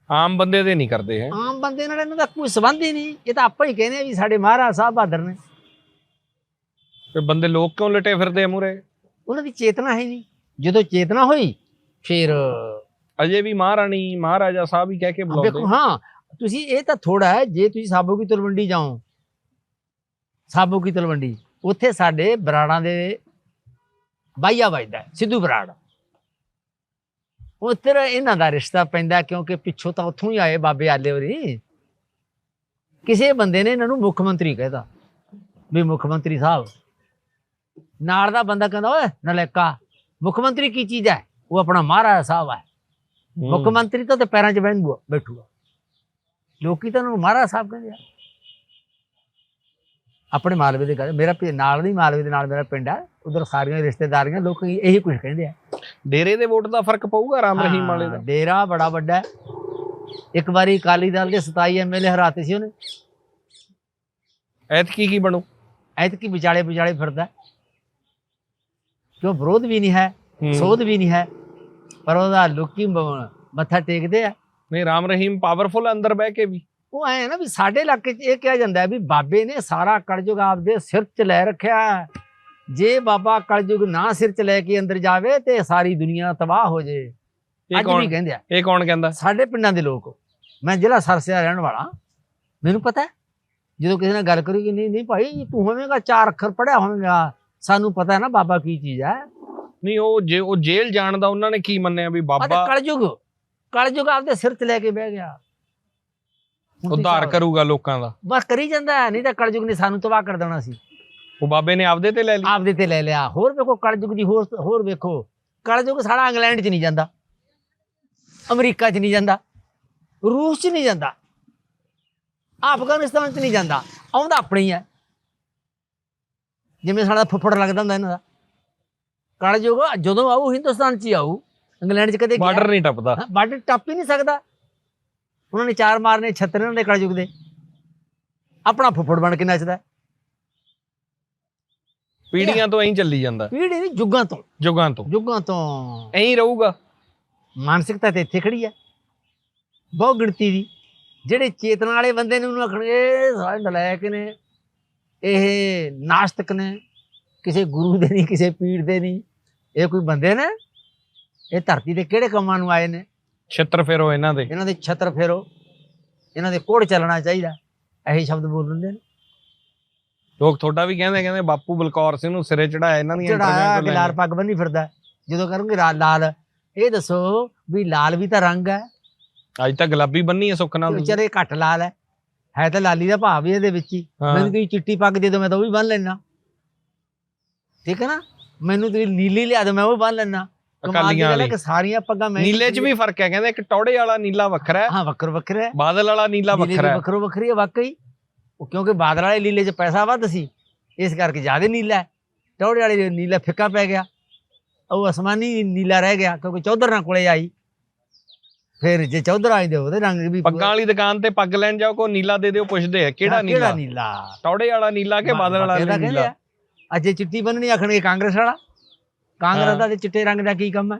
ਆਮ ਬੰਦੇ ਦੇ ਨਹੀਂ ਕਰਦੇ ਹੈ। ਆਮ ਬੰਦੇ ਨਾਲ ਇਹਨਾਂ ਦਾ ਕੋਈ ਸੰਬੰਧ ਹੀ ਨਹੀਂ। ਇਹ ਤਾਂ ਆਪਾਂ ਹੀ ਕਹਿੰਦੇ ਆ ਵੀ ਸਾਡੇ ਮਹਾਰਾਜ ਸਾਹਿਬ ਬਹਾਦਰ ਨੇ। ਤੇ ਬੰਦੇ ਲੋਕ ਕਿਉਂ ਲਟੇ ਫਿਰਦੇ ਆ ਮੂਰੇ ਉਹਨਾਂ ਦੀ ਚੇਤਨਾ ਹੈ ਨਹੀਂ। ਜਦੋਂ ਚੇਤਨਾ ਹੋਈ ਫਿਰ ਅਜੇ ਵੀ ਮਹਾਰਾਣੀ ਮਹਾਰਾਜਾ ਸਾਹਿਬ ਹੀ ਕਹਿ ਕੇ ਬੁਲਾਉਂਦੇ। ਦੇਖੋ ਹਾਂ ਤੁਸੀਂ ਇਹ ਤਾਂ ਥੋੜਾ ਹੈ ਜੇ ਤੁਸੀਂ ਸਾਬੋ ਕੀ ਤਲਵੰਡੀ ਜਾਓ ਸਾਬੋ ਕੀ ਤਲਵੰਡੀ ਉੱਥੇ ਸਾਡੇ ਬਰਾੜਾਂ ਦੇ ਬਾਈਆ ਵੱਜਦਾ ਸਿੱਧੂ ਬਰਾੜ। ਉੱਧਰ ਇਹਨਾਂ ਦਾ ਰਿਸ਼ਤਾ ਪੈਂਦਾ ਕਿਉਂਕਿ ਪਿੱਛੋਂ ਤਾਂ ਉੱਥੋਂ ਹੀ ਆਏ ਬਾਬੇ ਆਲੇ ਹੋਰੀ। ਕਿਸੇ ਬੰਦੇ ਨੇ ਇਹਨਾਂ ਨੂੰ ਮੁੱਖ ਮੰਤਰੀ ਕਹਿਦਾ ਵੀ ਮੁੱਖ ਮੰਤਰੀ ਸਾਹਿਬ ਨਾਲ ਦਾ ਬੰਦਾ ਕਹਿੰਦਾ ਓਏ ਨਲੇਕਾ ਮੁੱਖ ਮੰਤਰੀ ਕੀ ਚੀਜ਼ ਹੈ? ਉਹ ਆਪਣਾ ਮਹਾਰਾਜਾ ਸਾਹਿਬ ਹੈ। ਮੁੱਖ ਮੰਤਰੀ ਤਾਂ ਤੇ ਪੈਰਾਂ 'ਚ ਬੈਠੂਗਾ ਬੈਠੂਗਾ। ਲੋਕੀ ਤਾਂ ਉਹਨੂੰ ਮਹਾਰਾਜ ਸਾਹਿਬ ਕਹਿੰਦੇ ਆ। ਆਪਣੇ ਮਾਲਵੇ ਦੇ ਗੱਲ ਮੇਰਾ ਨਾਲ ਨਹੀਂ ਮਾਲਵੇ ਦੇ ਨਾਲ ਮੇਰਾ ਪਿੰਡ ਹੈ। ਉਧਰ ਸਾਰੀਆਂ ਰਿਸ਼ਤੇਦਾਰੀਆਂ ਲੋਕ ਇਹੀ ਕੁਝ ਕਹਿੰਦੇ ਆ। ਡੇਰੇ ਦੇ ਵੋਟ ਦਾ ਫ਼ਰਕ ਪਊਗਾ ਰਾਮ ਰਹੀਮ ਵਾਲੇ ਦਾ? ਡੇਰਾ ਬੜਾ ਵੱਡਾ। ਇੱਕ ਵਾਰੀ ਅਕਾਲੀ ਦਲ ਦੇ 27 ਐਮਐਲਏ ਹਰਾਤੇ ਸੀ ਉਹਨੇ। ਐਤਕੀ ਕੀ ਬਣੂ? ਐਤਕੀ ਵਿਚਾਲੇ ਵਿਚਾਲੇ ਫਿਰਦਾ। ਕਿਉਂ ਵਿਰੋਧ ਵੀ ਨਹੀਂ ਹੈ। ਸੋਧ ਵੀ ਨਹੀਂ ਹੈ ਪਰ ਉਹਦਾ ਲੋਕੀ ਮੱਥਾ ਟੇਕਦੇ ਆ। ਨਹੀਂ ਰਾਮ ਰਹੀਮ ਪਾਵਰਫੁਲ ਅੰਦਰ ਬਹਿ ਕੇ ਵੀ। ਉਹ ਐ ਨਾ ਵੀ ਸਾਡੇ ਇਲਾਕੇ 'ਚ ਇਹ ਕਿਹਾ ਜਾਂਦਾ ਵੀ ਬਾਬੇ ਨੇ ਸਾਰਾ ਕਲਯੁਗ ਆਪਦੇ ਸਿਰ 'ਚ ਲੈ ਰੱਖਿਆ। ਜੇ ਬਾਬਾ ਕਲਯੁਗ ਨਾ ਸਿਰ 'ਚ ਲੈ ਕੇ ਅੰਦਰ ਜਾਵੇ ਤੇ ਸਾਰੀ ਦੁਨੀਆ ਤਬਾਹ ਹੋ ਜੇ। ਇਹ ਅੱਜ ਵੀ ਕੌਣ ਕਹਿੰਦੇ ਆ। ਇਹ ਕੌਣ ਕਹਿੰਦਾ? ਸਾਡੇ ਪਿੰਡਾਂ ਦੇ ਲੋਕ। ਮੈਂ ਜ਼ਿਲ੍ਹਾ ਸਰਸਿਆ ਰਹਿਣ ਵਾਲਾ। ਮੈਨੂੰ ਪਤਾ ਜਦੋਂ ਕਿਸੇ ਨਾਲ ਗੱਲ ਕਰੀ ਕਿ ਨਹੀਂ ਨਹੀਂ ਭਾਈ ਤੂੰ ਹੋਵੇਂਗਾ ਚਾਰ ਅੱਖਰ ਪੜਿਆ ਹੋਵੇਂਗਾ। ਸਾਨੂੰ ਪਤਾ ਹੈ ਨਾ ਬਾਬਾ ਕੀ ਚੀਜ਼ ਹੈ। ਨਹੀਂ ਉਹ ਜੇ ਉਹ ਜੇਲ੍ਹ ਜਾਣ ਦਾ ਉਹਨਾਂ ਨੇ ਕੀ ਮੰਨਿਆ ਵੀ ਬਾਬਾ ਕਲਯੁਗ ਕਲਯੁਗ ਆਪਦੇ ਸਿਰ 'ਚ ਲੈ ਕੇ ਬਹਿ ਗਿਆ। ਉਧਾਰ। ਕਰੂਗਾ ਲੋਕਾਂ ਦਾ। ਬਸ ਕਰੀ ਜਾਂਦਾ ਹੈ, ਨਹੀਂ ਤਾਂ ਕਲਯੁਗ ਨੇ ਸਾਨੂੰ ਤਬਾਹ ਕਰ ਦੇਣਾ ਸੀ। ਉਹ ਬਾਬੇ ਨੇ ਆਪਦੇ ਤੇ ਲੈ ਲਈ। ਆਪਦੇ ਤੇ ਲੈ ਲਿਆ। ਹੋਰ ਵੇਖੋ ਕਲਯੁਗ ਦੀ ਹੋਰ ਹੋਰ ਵੇਖੋ। ਕਲਯੁਗ ਸਾਡਾ ਇੰਗਲੈਂਡ 'ਚ ਨਹੀਂ ਜਾਂਦਾ। ਅਮਰੀਕਾ 'ਚ ਨਹੀਂ ਜਾਂਦਾ। ਰੂਸ 'ਚ ਨਹੀਂ ਜਾਂਦਾ। ਅਫਗਾਨਿਸਤਾਨ 'ਚ ਨਹੀਂ ਜਾਂਦਾ। ਆਉਂਦਾ ਆਪਣੇ ਹੀ ਹੈ। ਜਿਵੇਂ ਸਾਡਾ ਫੁੱਫੜ ਲੱਗਦਾ ਹੁੰਦਾ ਇਹਨਾਂ ਦਾ। ਕਲਯੁਗ ਜਦੋਂ ਆਊ ਹਿੰਦੁਸਤਾਨ 'ਚ ਹੀ ਆਊ। ਇੰਗਲੈਂਡ 'ਚ ਕਦੇ ਬਾਰਡਰ ਨਹੀਂ ਟੱਪਦਾ। ਬਾਰਡਰ ਟੱਪ ਹੀ ਨਹੀਂ ਸਕਦਾ। ਉਹਨਾਂ ਨੇ ਚਾਰ ਮਾਰਨੇ ਛੱਤਰ ਇਹਨਾਂ ਦੇ ਕਲਯੁਗ ਦੇ ਆਪਣਾ ਫੁੱਫੜ ਬਣ ਕੇ ਨੱਚਦਾ। ਪੀੜੀਆਂ ਤੋਂ ਐਂ ਚੱਲੀ ਜਾਂਦਾ। ਪੀੜ੍ਹੀ ਨਹੀਂ ਜੁਗਾਂ ਤੋਂ। ਜੁਗਾਂ ਤੋਂ। ਜੁਗਾਂ ਤੋਂ। ਐਂ ਰਹੂਗਾ। ਮਾਨਸਿਕਤਾ ਤੇ ਇੱਥੇ ਖੜੀ ਹੈ ਬਹੁਤ ਗਿਣਤੀ ਦੀ। ਜਿਹੜੇ ਚੇਤਨਾ ਵਾਲੇ ਬੰਦੇ ਨੇ ਉਹਨੂੰ ਆਖਣਗੇ ਸਾਰੇ ਨਲਾਇਕ ਨੇ। ਇਹ ਨਾਸਤਕ ਨੇ ਕਿਸੇ ਗੁਰੂ ਦੇ ਨਹੀਂ ਕਿਸੇ ਪੀਰ ਦੇ ਨਹੀਂ। ਇਹ ਕੋਈ ਬੰਦੇ ਨੇ? ਇਹ ਧਰਤੀ ਤੇ ਕਿਹੜੇ ਕੰਮਾਂ ਨੂੰ ਆਏ ਨੇ? ਛਿੱਤਰ ਫੇਰੋ ਇਹਨਾਂ ਦੇ। ਇਹਨਾਂ ਦੇ ਛਤਰ ਫੇਰੋ। ਇਹਨਾਂ ਦੇ ਕੋੜ ਚੱਲਣਾ ਚਾਹੀਦਾ। ਇਹੀ ਸ਼ਬਦ ਬੋਲ ਦਿੰਦੇ ਨੇ। ਲੋਕ ਤੁਹਾਡਾ ਵੀ ਕਹਿੰਦੇ ਕਹਿੰਦੇ ਬਾਪੂ ਬਲਕੌਰ ਸਿੰਘ ਨੂੰ ਸਿਰੇ ਚੜਾਇਆ ਇਹਨਾਂ ਦੀਆਂ ਚੜਾਇਆ ਕਿ। ਲਾਲ ਪੱਗ ਬੰਨੀ ਫਿਰਦਾ। ਜਦੋਂ ਕਰੂੰਗੇ ਰਾ- ਲਾਲ। ਇਹ ਦੱਸੋ ਵੀ ਲਾਲ ਵੀ ਤਾਂ ਰੰਗ ਹੈ। ਅੱਜ ਤਾਂ ਗੁਲਾਬੀ ਬੰਨੀ ਹੈ ਸੁੱਖ ਨਾਲ। ਵਿਚਾਰੇ ਘੱਟ ਲਾਲ ਹੈ। ਹੈ ਤਾਂ ਲਾਲੀ ਦਾ ਭਾਵ ਵੀ ਇਹਦੇ ਵਿੱਚ ਹੀ। ਹਾਂ। ਮੈਨੂੰ ਕੋਈ ਚਿੱਟੀ ਪੱਗ ਦੇ ਦੋ ਮੈਂ ਤਾਂ ਉਹ ਵੀ ਬੰਨ ਲੈਣਾ ਠੀਕ ਹੈ ਨਾ? ਮੈਨੂੰ ਤੁਸੀਂ ਨੀਲੀ ਲਿਆ ਦੋ ਮੈਂ ਉਹ ਵੀ ਬੰਨ ਲੈਣਾ ਅਕਾਲੀਆਂ ਵਾਲੀ। ਕਿ ਸਾਰੀਆਂ ਪੱਗਾਂ ਮੈਂ ਨੀਲੇ 'ਚ ਵੀ ਫ਼ਰਕ ਹੈ ਕਹਿੰਦੇ ਇੱਕ ਟੌੜੇ ਵਾਲਾ ਨੀਲਾ ਵੱਖਰਾ ਹੈ। ਹਾਂ ਵੱਖਰ ਵੱਖਰਾ ਹੈ। ਬਾਦਲ ਵਾਲਾ ਨੀਲਾ ਨੀਲੇ ਵੱਖਰਾ ਹੈ। ਵੱਖਰੋ ਵੱਖਰੀ ਹੈ ਵਾਕਈ। ਉਹ ਕਿਉਂਕਿ ਬਾਦਲ ਵਾਲੇ ਨੀਲੇ 'ਚ ਪੈਸਾ ਵੱਧ ਸੀ ਇਸ ਕਰਕੇ ਜ਼ਿਆਦਾ ਨੀਲਾ ਹੈ। ਟੌੜੇ ਵਾਲੇ ਨੀਲਾ ਫਿੱਕਾ ਪੈ ਗਿਆ। ਉਹ ਅਸਮਾਨੀ ਨੀਲਾ ਰਹਿ ਗਿਆ ਕਿਉਂਕਿ ਚੌਧਰਾਂ ਕੋਲੇ ਆਈ। ਫਿਰ ਜੇ ਚੌਧਰ ਆਈ ਦੇ ਉਹਦੇ ਰੰਗ ਵੀ ਪੱਗਾਂ ਵਾਲੀ ਦੁਕਾਨ ਤੇ ਪੱਗ ਲੈਣ ਜਾਓ ਕੋ ਨੀਲਾ ਦੇ ਦਿਓ ਪੁੱਛਦੇ ਆ ਕਿਹੜਾ ਹਾਂ, ਨੀਲਾ ਕਿਹੜਾ ਨੀਲਾ? ਟੌੜੇ ਵਾਲਾ ਨੀਲਾ ਕਿ ਬਾਦਲ ਵਾਲਾ ਨੀਲਾ? ਆ, ਅੱਜ ਚਿੱਟੀ ਬੰਨਣੀ ਆਖਣਗੇ ਕਾਂਗਰਸ ਵਾਲਾ। ਹਾਂ। ਕਾਂਗਰਸ ਦਾ ਤੇ ਚਿੱਟੇ ਰੰਗ ਦਾ ਕੀ ਕੰਮ ਹੈ?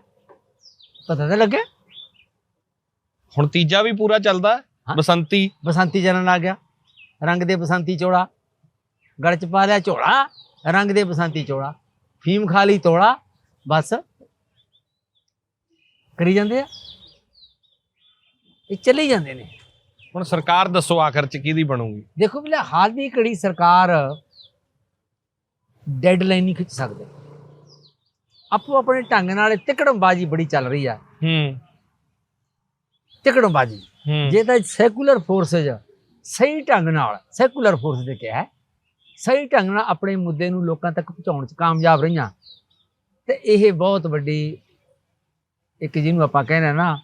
ਪਤਾ ਤਾਂ ਲੱਗੇ। ਹੁਣ ਤੀਜਾ ਵੀ ਪੂਰਾ ਚੱਲਦਾ ਹੈ, ਹਾਂ। ਬਸੰਤੀ। ਬਸੰਤੀ ਜਨਨ ਲੱਗ ਗਿਆ। ਰੰਗ ਦੇ ਬਸੰਤੀ ਚੋੜਾ। ਗਲ ਚ ਪਾ ਲਿਆ ਝੋਲਾ ਰੰਗ ਦੇ ਬਸੰਤੀ ਚੋੜਾ। ਫੀਮ ਖਾ ਲਈ ਤੋੜਾ ਬਸ। ਕਰੀ ਜਾਂਦੇ ਆ। ਇਹ ਚੱਲੀ ਜਾਂਦੇ ਨੇ। ਹੁਣ ਸਰਕਾਰ ਦੱਸੋ ਆਖਰ ਚ ਕਿਹਦੀ ਬਣੂਗੀ? ਦੇਖੋ ਬਿਲਾ ਹਾਲ ਦੀ ਘੜੀ ਸਰਕਾਰ ਡੈਡਲਾਈਨ ਨਹੀਂ ਖਿੱਚ ਸਕਦੇ। ਆਪੋ ਆਪਣੇ ਢੰਗ ਨਾਲ ਤਿਕੜਮਬਾਜੀ ਬੜੀ ਚੱਲ ਰਹੀ ਆ। ਹੂੰ। ਤਿਕੜਮਬਾਜੀ। ਜੇ ਤਾਂ ਸੈਕੂਲਰ ਫੋਰਸਸ ਸਹੀ ਢੰਗ ਨਾਲ ਸੈਕੂਲਰ ਫੋਰਸ ਦੇ ਕਿਹਾ ਸਹੀ ਢੰਗ ਨਾਲ ਆਪਣੇ ਮੁੱਦੇ ਨੂੰ ਲੋਕਾਂ ਤੱਕ ਪਹੁੰਚਾਉਣ 'ਚ ਕਾਮਯਾਬ ਰਹੀਆਂ। ਤੇ ਇਹ ਬਹੁਤ ਵੱਡੀ ਇੱਕ ਜਿਹਨੂੰ ਆਪਾਂ ਕਹਿੰਦੇ ਨਾ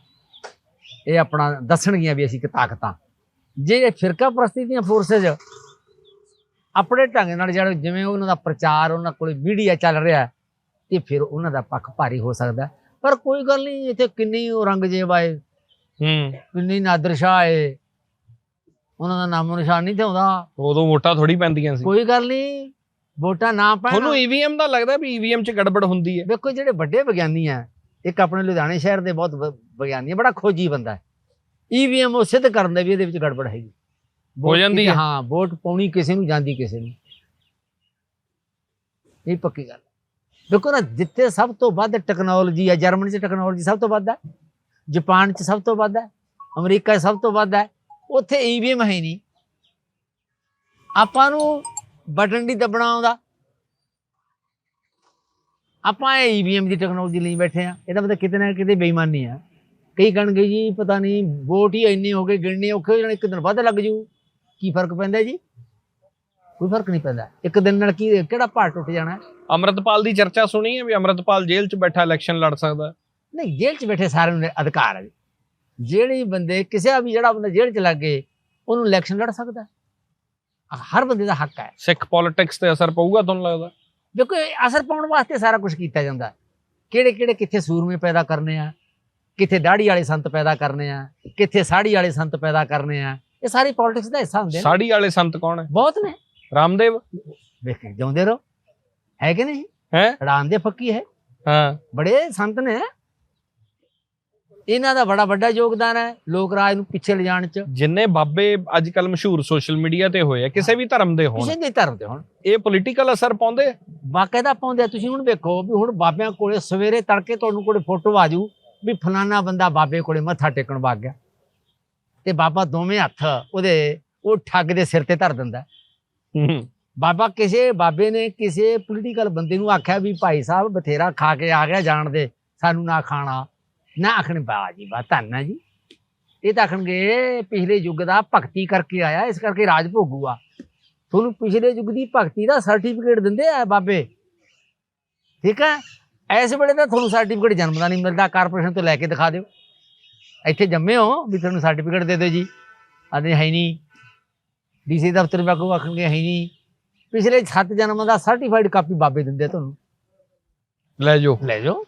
ਇਹ ਆਪਣਾ ਦੱਸਣਗੀਆਂ ਵੀ ਅਸੀਂ ਕਿ ਤਾਕਤਾਂ। ਜੇ ਫਿਰਕਾ ਪ੍ਰਸਤੀ ਦੀਆਂ ਫੋਰਸਸ ਆਪਣੇ ਢੰਗ ਨਾਲ ਜਿਹੜਾ ਜਿਵੇਂ ਉਹਨਾਂ ਦਾ ਪ੍ਰਚਾਰ ਉਹਨਾਂ ਕੋਲ ਮੀਡੀਆ ਚੱਲ ਰਿਹਾ ਤੇ ਫਿਰ ਉਹਨਾਂ ਦਾ ਪੱਖ ਭਾਰੀ ਹੋ ਸਕਦਾ। ਪਰ ਕੋਈ ਗੱਲ ਨਹੀਂ ਇੱਥੇ ਕਿੰਨੀ ਔਰੰਗਜ਼ੇਬ ਆਏ ਹੂੰ। ਕਿੰਨੀ ਨਾਦਰ ਸ਼ਾਹ ਏ ਉਹਨਾਂ ਦਾ ਨਾਮੋ ਨਿਸ਼ਾਨ ਨਹੀਂ ਤੇ ਆਉਂਦਾ। ਉਦੋਂ ਵੋਟਾਂ ਥੋੜੀ ਪੈਂਦੀਆਂ ਸੀ। ਕੋਈ ਗੱਲ ਨਹੀਂ ਵੋਟਾਂ ਨਾ ਪੈਣ ਤੁਹਾਨੂੰ ਈਵੀਐਮ ਦਾ ਲੱਗਦਾ ਵੀ ਈਵੀਐਮ ਚ ਗੜਬੜ ਹੁੰਦੀ ਹੈ? ਵੇਖੋ ਜਿਹੜੇ ਵੱਡੇ ਵਿਗਿਆਨੀ ਆ ਇੱਕ ਆਪਣੇ ਲੁਧਿਆਣੇ ਸ਼ਹਿਰ ਦੇ ਬਹੁਤ ਵਿਗਿਆਨੀ ਬੜਾ ਖੋਜੀ ਬੰਦਾ ਹੈ। ਈਵੀਐਮ ਉਹ ਸਿੱਧ ਕਰਨ ਦੇ ਵੀ ਇਹਦੇ ਵਿੱਚ ਗੜਬੜ ਹੈਗੀ। ਵੋਟ ਜਾਂਦੀ ਹੈ? ਹਾਂ ਵੋਟ ਪਾਉਣੀ ਕਿਸੇ ਨੂੰ ਜਾਂਦੀ ਕਿਸੇ ਨੂੰ। ਇਹ ਪੱਕੀ ਗੱਲ ਹੈ। ਦੇਖੋ ਨਾ ਜਿੱਥੇ ਸਭ ਤੋਂ ਵੱਧ ਟੈਕਨੋਲੋਜੀ ਹੈ ਜਰਮਨੀ 'ਚ ਟੈਕਨੋਲੋਜੀ ਸਭ ਤੋਂ ਵੱਧ ਹੈ ਜਾਪਾਨ 'ਚ ਸਭ ਤੋਂ ਵੱਧ ਹੈ ਅਮਰੀਕਾ 'ਚ ਸਭ ਤੋਂ ਵੱਧ ਹੈ ਉੱਥੇ ਈਵੀਐਮ ਹੈ ਹੀ ਨਹੀਂ। ਆਪਾਂ ਨੂੰ ਬਟਨ ਨਹੀਂ ਦੱਬਣਾ ਆਉਂਦਾ। ਆਪਾਂ ਇਹ ਈਵੀਐਮ ਦੀ ਟੈਕਨੋਲੋਜੀ ਲਈ ਬੈਠੇ ਆ ਇਹਦਾ ਮਤਲਬ ਕਿਤੇ ਨਾ ਕਿਤੇ ਬੇਈਮਾਨੀ ਆ ਕਈ ਕਹਿਣਗੇ ਜੀ ਪਤਾ ਨਹੀਂ ਵੋਟ ਹੀ ਇੰਨੇ ਹੋ ਗਏ ਗਿਣਨੇ ਔਖੇ ਹੋ ਜਾਣੇ ਇੱਕ ਦਿਨ ਵੱਧ ਲੱਗ ਜੂ ਕੀ ਫ਼ਰਕ ਪੈਂਦਾ ਜੀ ਕੋਈ ਫ਼ਰਕ ਨਹੀਂ ਪੈਂਦਾ ਇੱਕ ਦਿਨ ਨਾਲ ਕੀ ਕਿਹੜਾ ਭਾਰ ਟੁੱਟ ਜਾਣਾ? ਅਮਰਤਪਾਲ ਦੀ ਚਰਚਾ ਸੁਣੀ ਹੈ ਵੀ ਅਮਰਤਪਾਲ ਜੇਲ੍ਹ ਚ ਬੈਠਾ ਇਲੈਕਸ਼ਨ ਲੜ ਸਕਦਾ। ਨਹੀਂ ਜੇਲ੍ਹ 'ਚ ਬੈਠੇ ਸਾਰਿਆਂ ਨੂੰ ਅਧਿਕਾਰ ਹੈ ਜੀ। ਜਿਹੜੇ ਬੰਦੇ ਕਿਸੇ ਵੀ ਜਿਹੜਾ ਬੰਦਾ ਜੇਲ੍ਹ 'ਚ ਲੱਗੇ ਉਹਨੂੰ ਇਲੈਕਸ਼ਨ ਲੜ ਸਕਦਾ। ਹਰ ਬੰਦੇ ਦਾ ਹੱਕ ਹੈ ਸਿੱਖ ਪੋਲਿਟਿਕਸ ਤੇ ਅਸਰ ਪਊਗਾ ਤੁਹਾਨੂੰ ਲੱਗਦਾ ਦੇਖੋ ਅਸਰ ਪਾਉਣ ਵਾਸਤੇ ਸਾਰਾ ਕੁਝ ਕੀਤਾ ਜਾਂਦਾ। ਕਿਹੜੇ ਕਿਹੜੇ ਕਿੱਥੇ ਸੂਰਮੇ ਪੈਦਾ ਕਰਨੇ ਆ ਕਿੱਥੇ ਦਾੜੀ ਵਾਲੇ ਸੰਤ ਪੈਦਾ ਕਰਨੇ ਆ ਕਿੱਥੇ ਸਾੜੀ ਵਾਲੇ ਸੰਤ ਪੈਦਾ ਕਰਨੇ ਆ ਇਹ ਸਾਰੀ ਪੋਲਿਟਿਕਸ ਦਾ ਹਿੱਸਾ ਹੁੰਦੇ ਨੇ। ਸਾੜੀ ਵਾਲੇ ਸੰਤ ਕੌਣ ਹੈ? ਬਹੁਤ ਨੇ। ਰਾਮਦੇਵ? ਵੇਖ ਜਿਉਂਦੇ ਰਹੋ। ਹੈ ਕਿ ਨਹੀਂ? ਹੈ? ਦੇ ਫੱਕੀ ਹੈ। ਹਾਂ। ਬੜੇ ਸੰਤ ਨੇ। ਇਹਨਾਂ ਦਾ ਬੜਾ ਵੱਡਾ ਯੋਗਦਾਨ ਹੈ ਲੋਕ ਰਾਜ ਨੂੰ ਪਿੱਛੇ ਲਿਜਾਣ ਚ। ਜਿੰਨੇ ਬਾਬੇ ਅੱਜ ਕੱਲ ਮਸ਼ਹੂਰ ਸੋਸ਼ਲ ਮੀਡੀਆ ਤੇ ਹੋਏ ਆ ਕਿਸੇ ਵੀ ਧਰਮ ਦੇ ਹੋਣ। ਕਿਸੇ ਦੇ ਧਰਮ ਤੇ ਹੁਣ। ਇਹ ਪੋਲੀਟੀਕਲ ਅਸਰ ਪਾਉਂਦੇ? ਆ? ਬਾਕਾਇਦਾ ਪਾਉਂਦੇ। ਤੁਸੀਂ ਹੁਣ ਵੇਖੋ ਵੀ ਹੁਣ ਬਾਬਿਆਂ ਕੋਲੇ ਸਵੇਰੇ ਤੜਕੇ ਤੁਹਾਨੂੰ ਕੋਲੇ ਫੋਟੋ ਆ ਜੂ ਵੀ ਫਲਾਨਾ ਬੰਦਾ ਬਾਬੇ ਕੋਲੇ ਮੱਥਾ ਟੇਕਣ ਵਗ ਗਿਆ। ਤੇ ਬਾਬਾ ਦੋਵੇਂ ਹੱਥ ਉਹਦੇ ਉਹ ਠੱਗ ਦੇ ਸਿਰ ਤੇ ਧਰ ਦਿੰਦਾ। ਬਾਬਾ ਕਿਸੇ ਬਾਬੇ ਨੇ ਕਿਸੇ ਪੋਲੀਟੀਕਲ ਬੰਦੇ ਨੂੰ ਆਖਿਆ ਵੀ ਭਾਈ ਸਾਹਿਬ ਬਥੇਰਾ ਖਾ ਕੇ ਆ ਗਿਆ ਜਾਣ ਦੇ ਸਾਨੂੰ ਨਾ ਖਾਣਾ। ਨਾ ਆਖਣ ਬਾਜੀ ਬਾ ਧੰਨਾ ਜੀ। ਇਹ ਤਾਂ ਆਖਣਗੇ ਪਿਛਲੇ ਯੁੱਗ ਦਾ ਭਗਤੀ ਕਰਕੇ ਆਇਆ ਇਸ ਕਰਕੇ ਰਾਜ ਭੋਗੂਗਾ ਤੁਹਾਨੂੰ ਪਿਛਲੇ ਯੁੱਗ ਦੀ ਭਗਤੀ ਦਾ ਸਰਟੀਫਿਕੇਟ ਦਿੰਦੇ ਆ ਬਾਬੇ। ਠੀਕ ਹੈ ਇਸ ਵੇਲੇ ਤਾਂ ਤੁਹਾਨੂੰ ਸਰਟੀਫਿਕੇਟ ਜਨਮ ਦਾ ਨਹੀਂ ਮਿਲਦਾ ਕਾਰਪੋਰੇਸ਼ਨ ਤੋਂ ਲੈ ਕੇ ਦਿਖਾ ਦਿਓ। ਇੱਥੇ ਜੰਮੇ ਹੋ ਵੀ ਤੁਹਾਨੂੰ ਸਰਟੀਫਿਕੇਟ ਦੇ ਦਿਓ ਜੀ। ਆਦੇ ਹੈ ਨਹੀਂ। ਡੀਸੀ ਦਫ਼ਤਰ ਵਾਕੂ ਆਖਣਗੇ ਹੈ ਨਹੀਂ। ਪਿਛਲੇ 7 ਜਨਮਾਂ ਦਾ ਸਰਟੀਫਾਈਡ ਕਾਪੀ ਬਾਬੇ ਦਿੰਦੇ ਤੁਹਾਨੂੰ। ਲੈ ਜਾਓ। ਲੈ ਜਾਓ।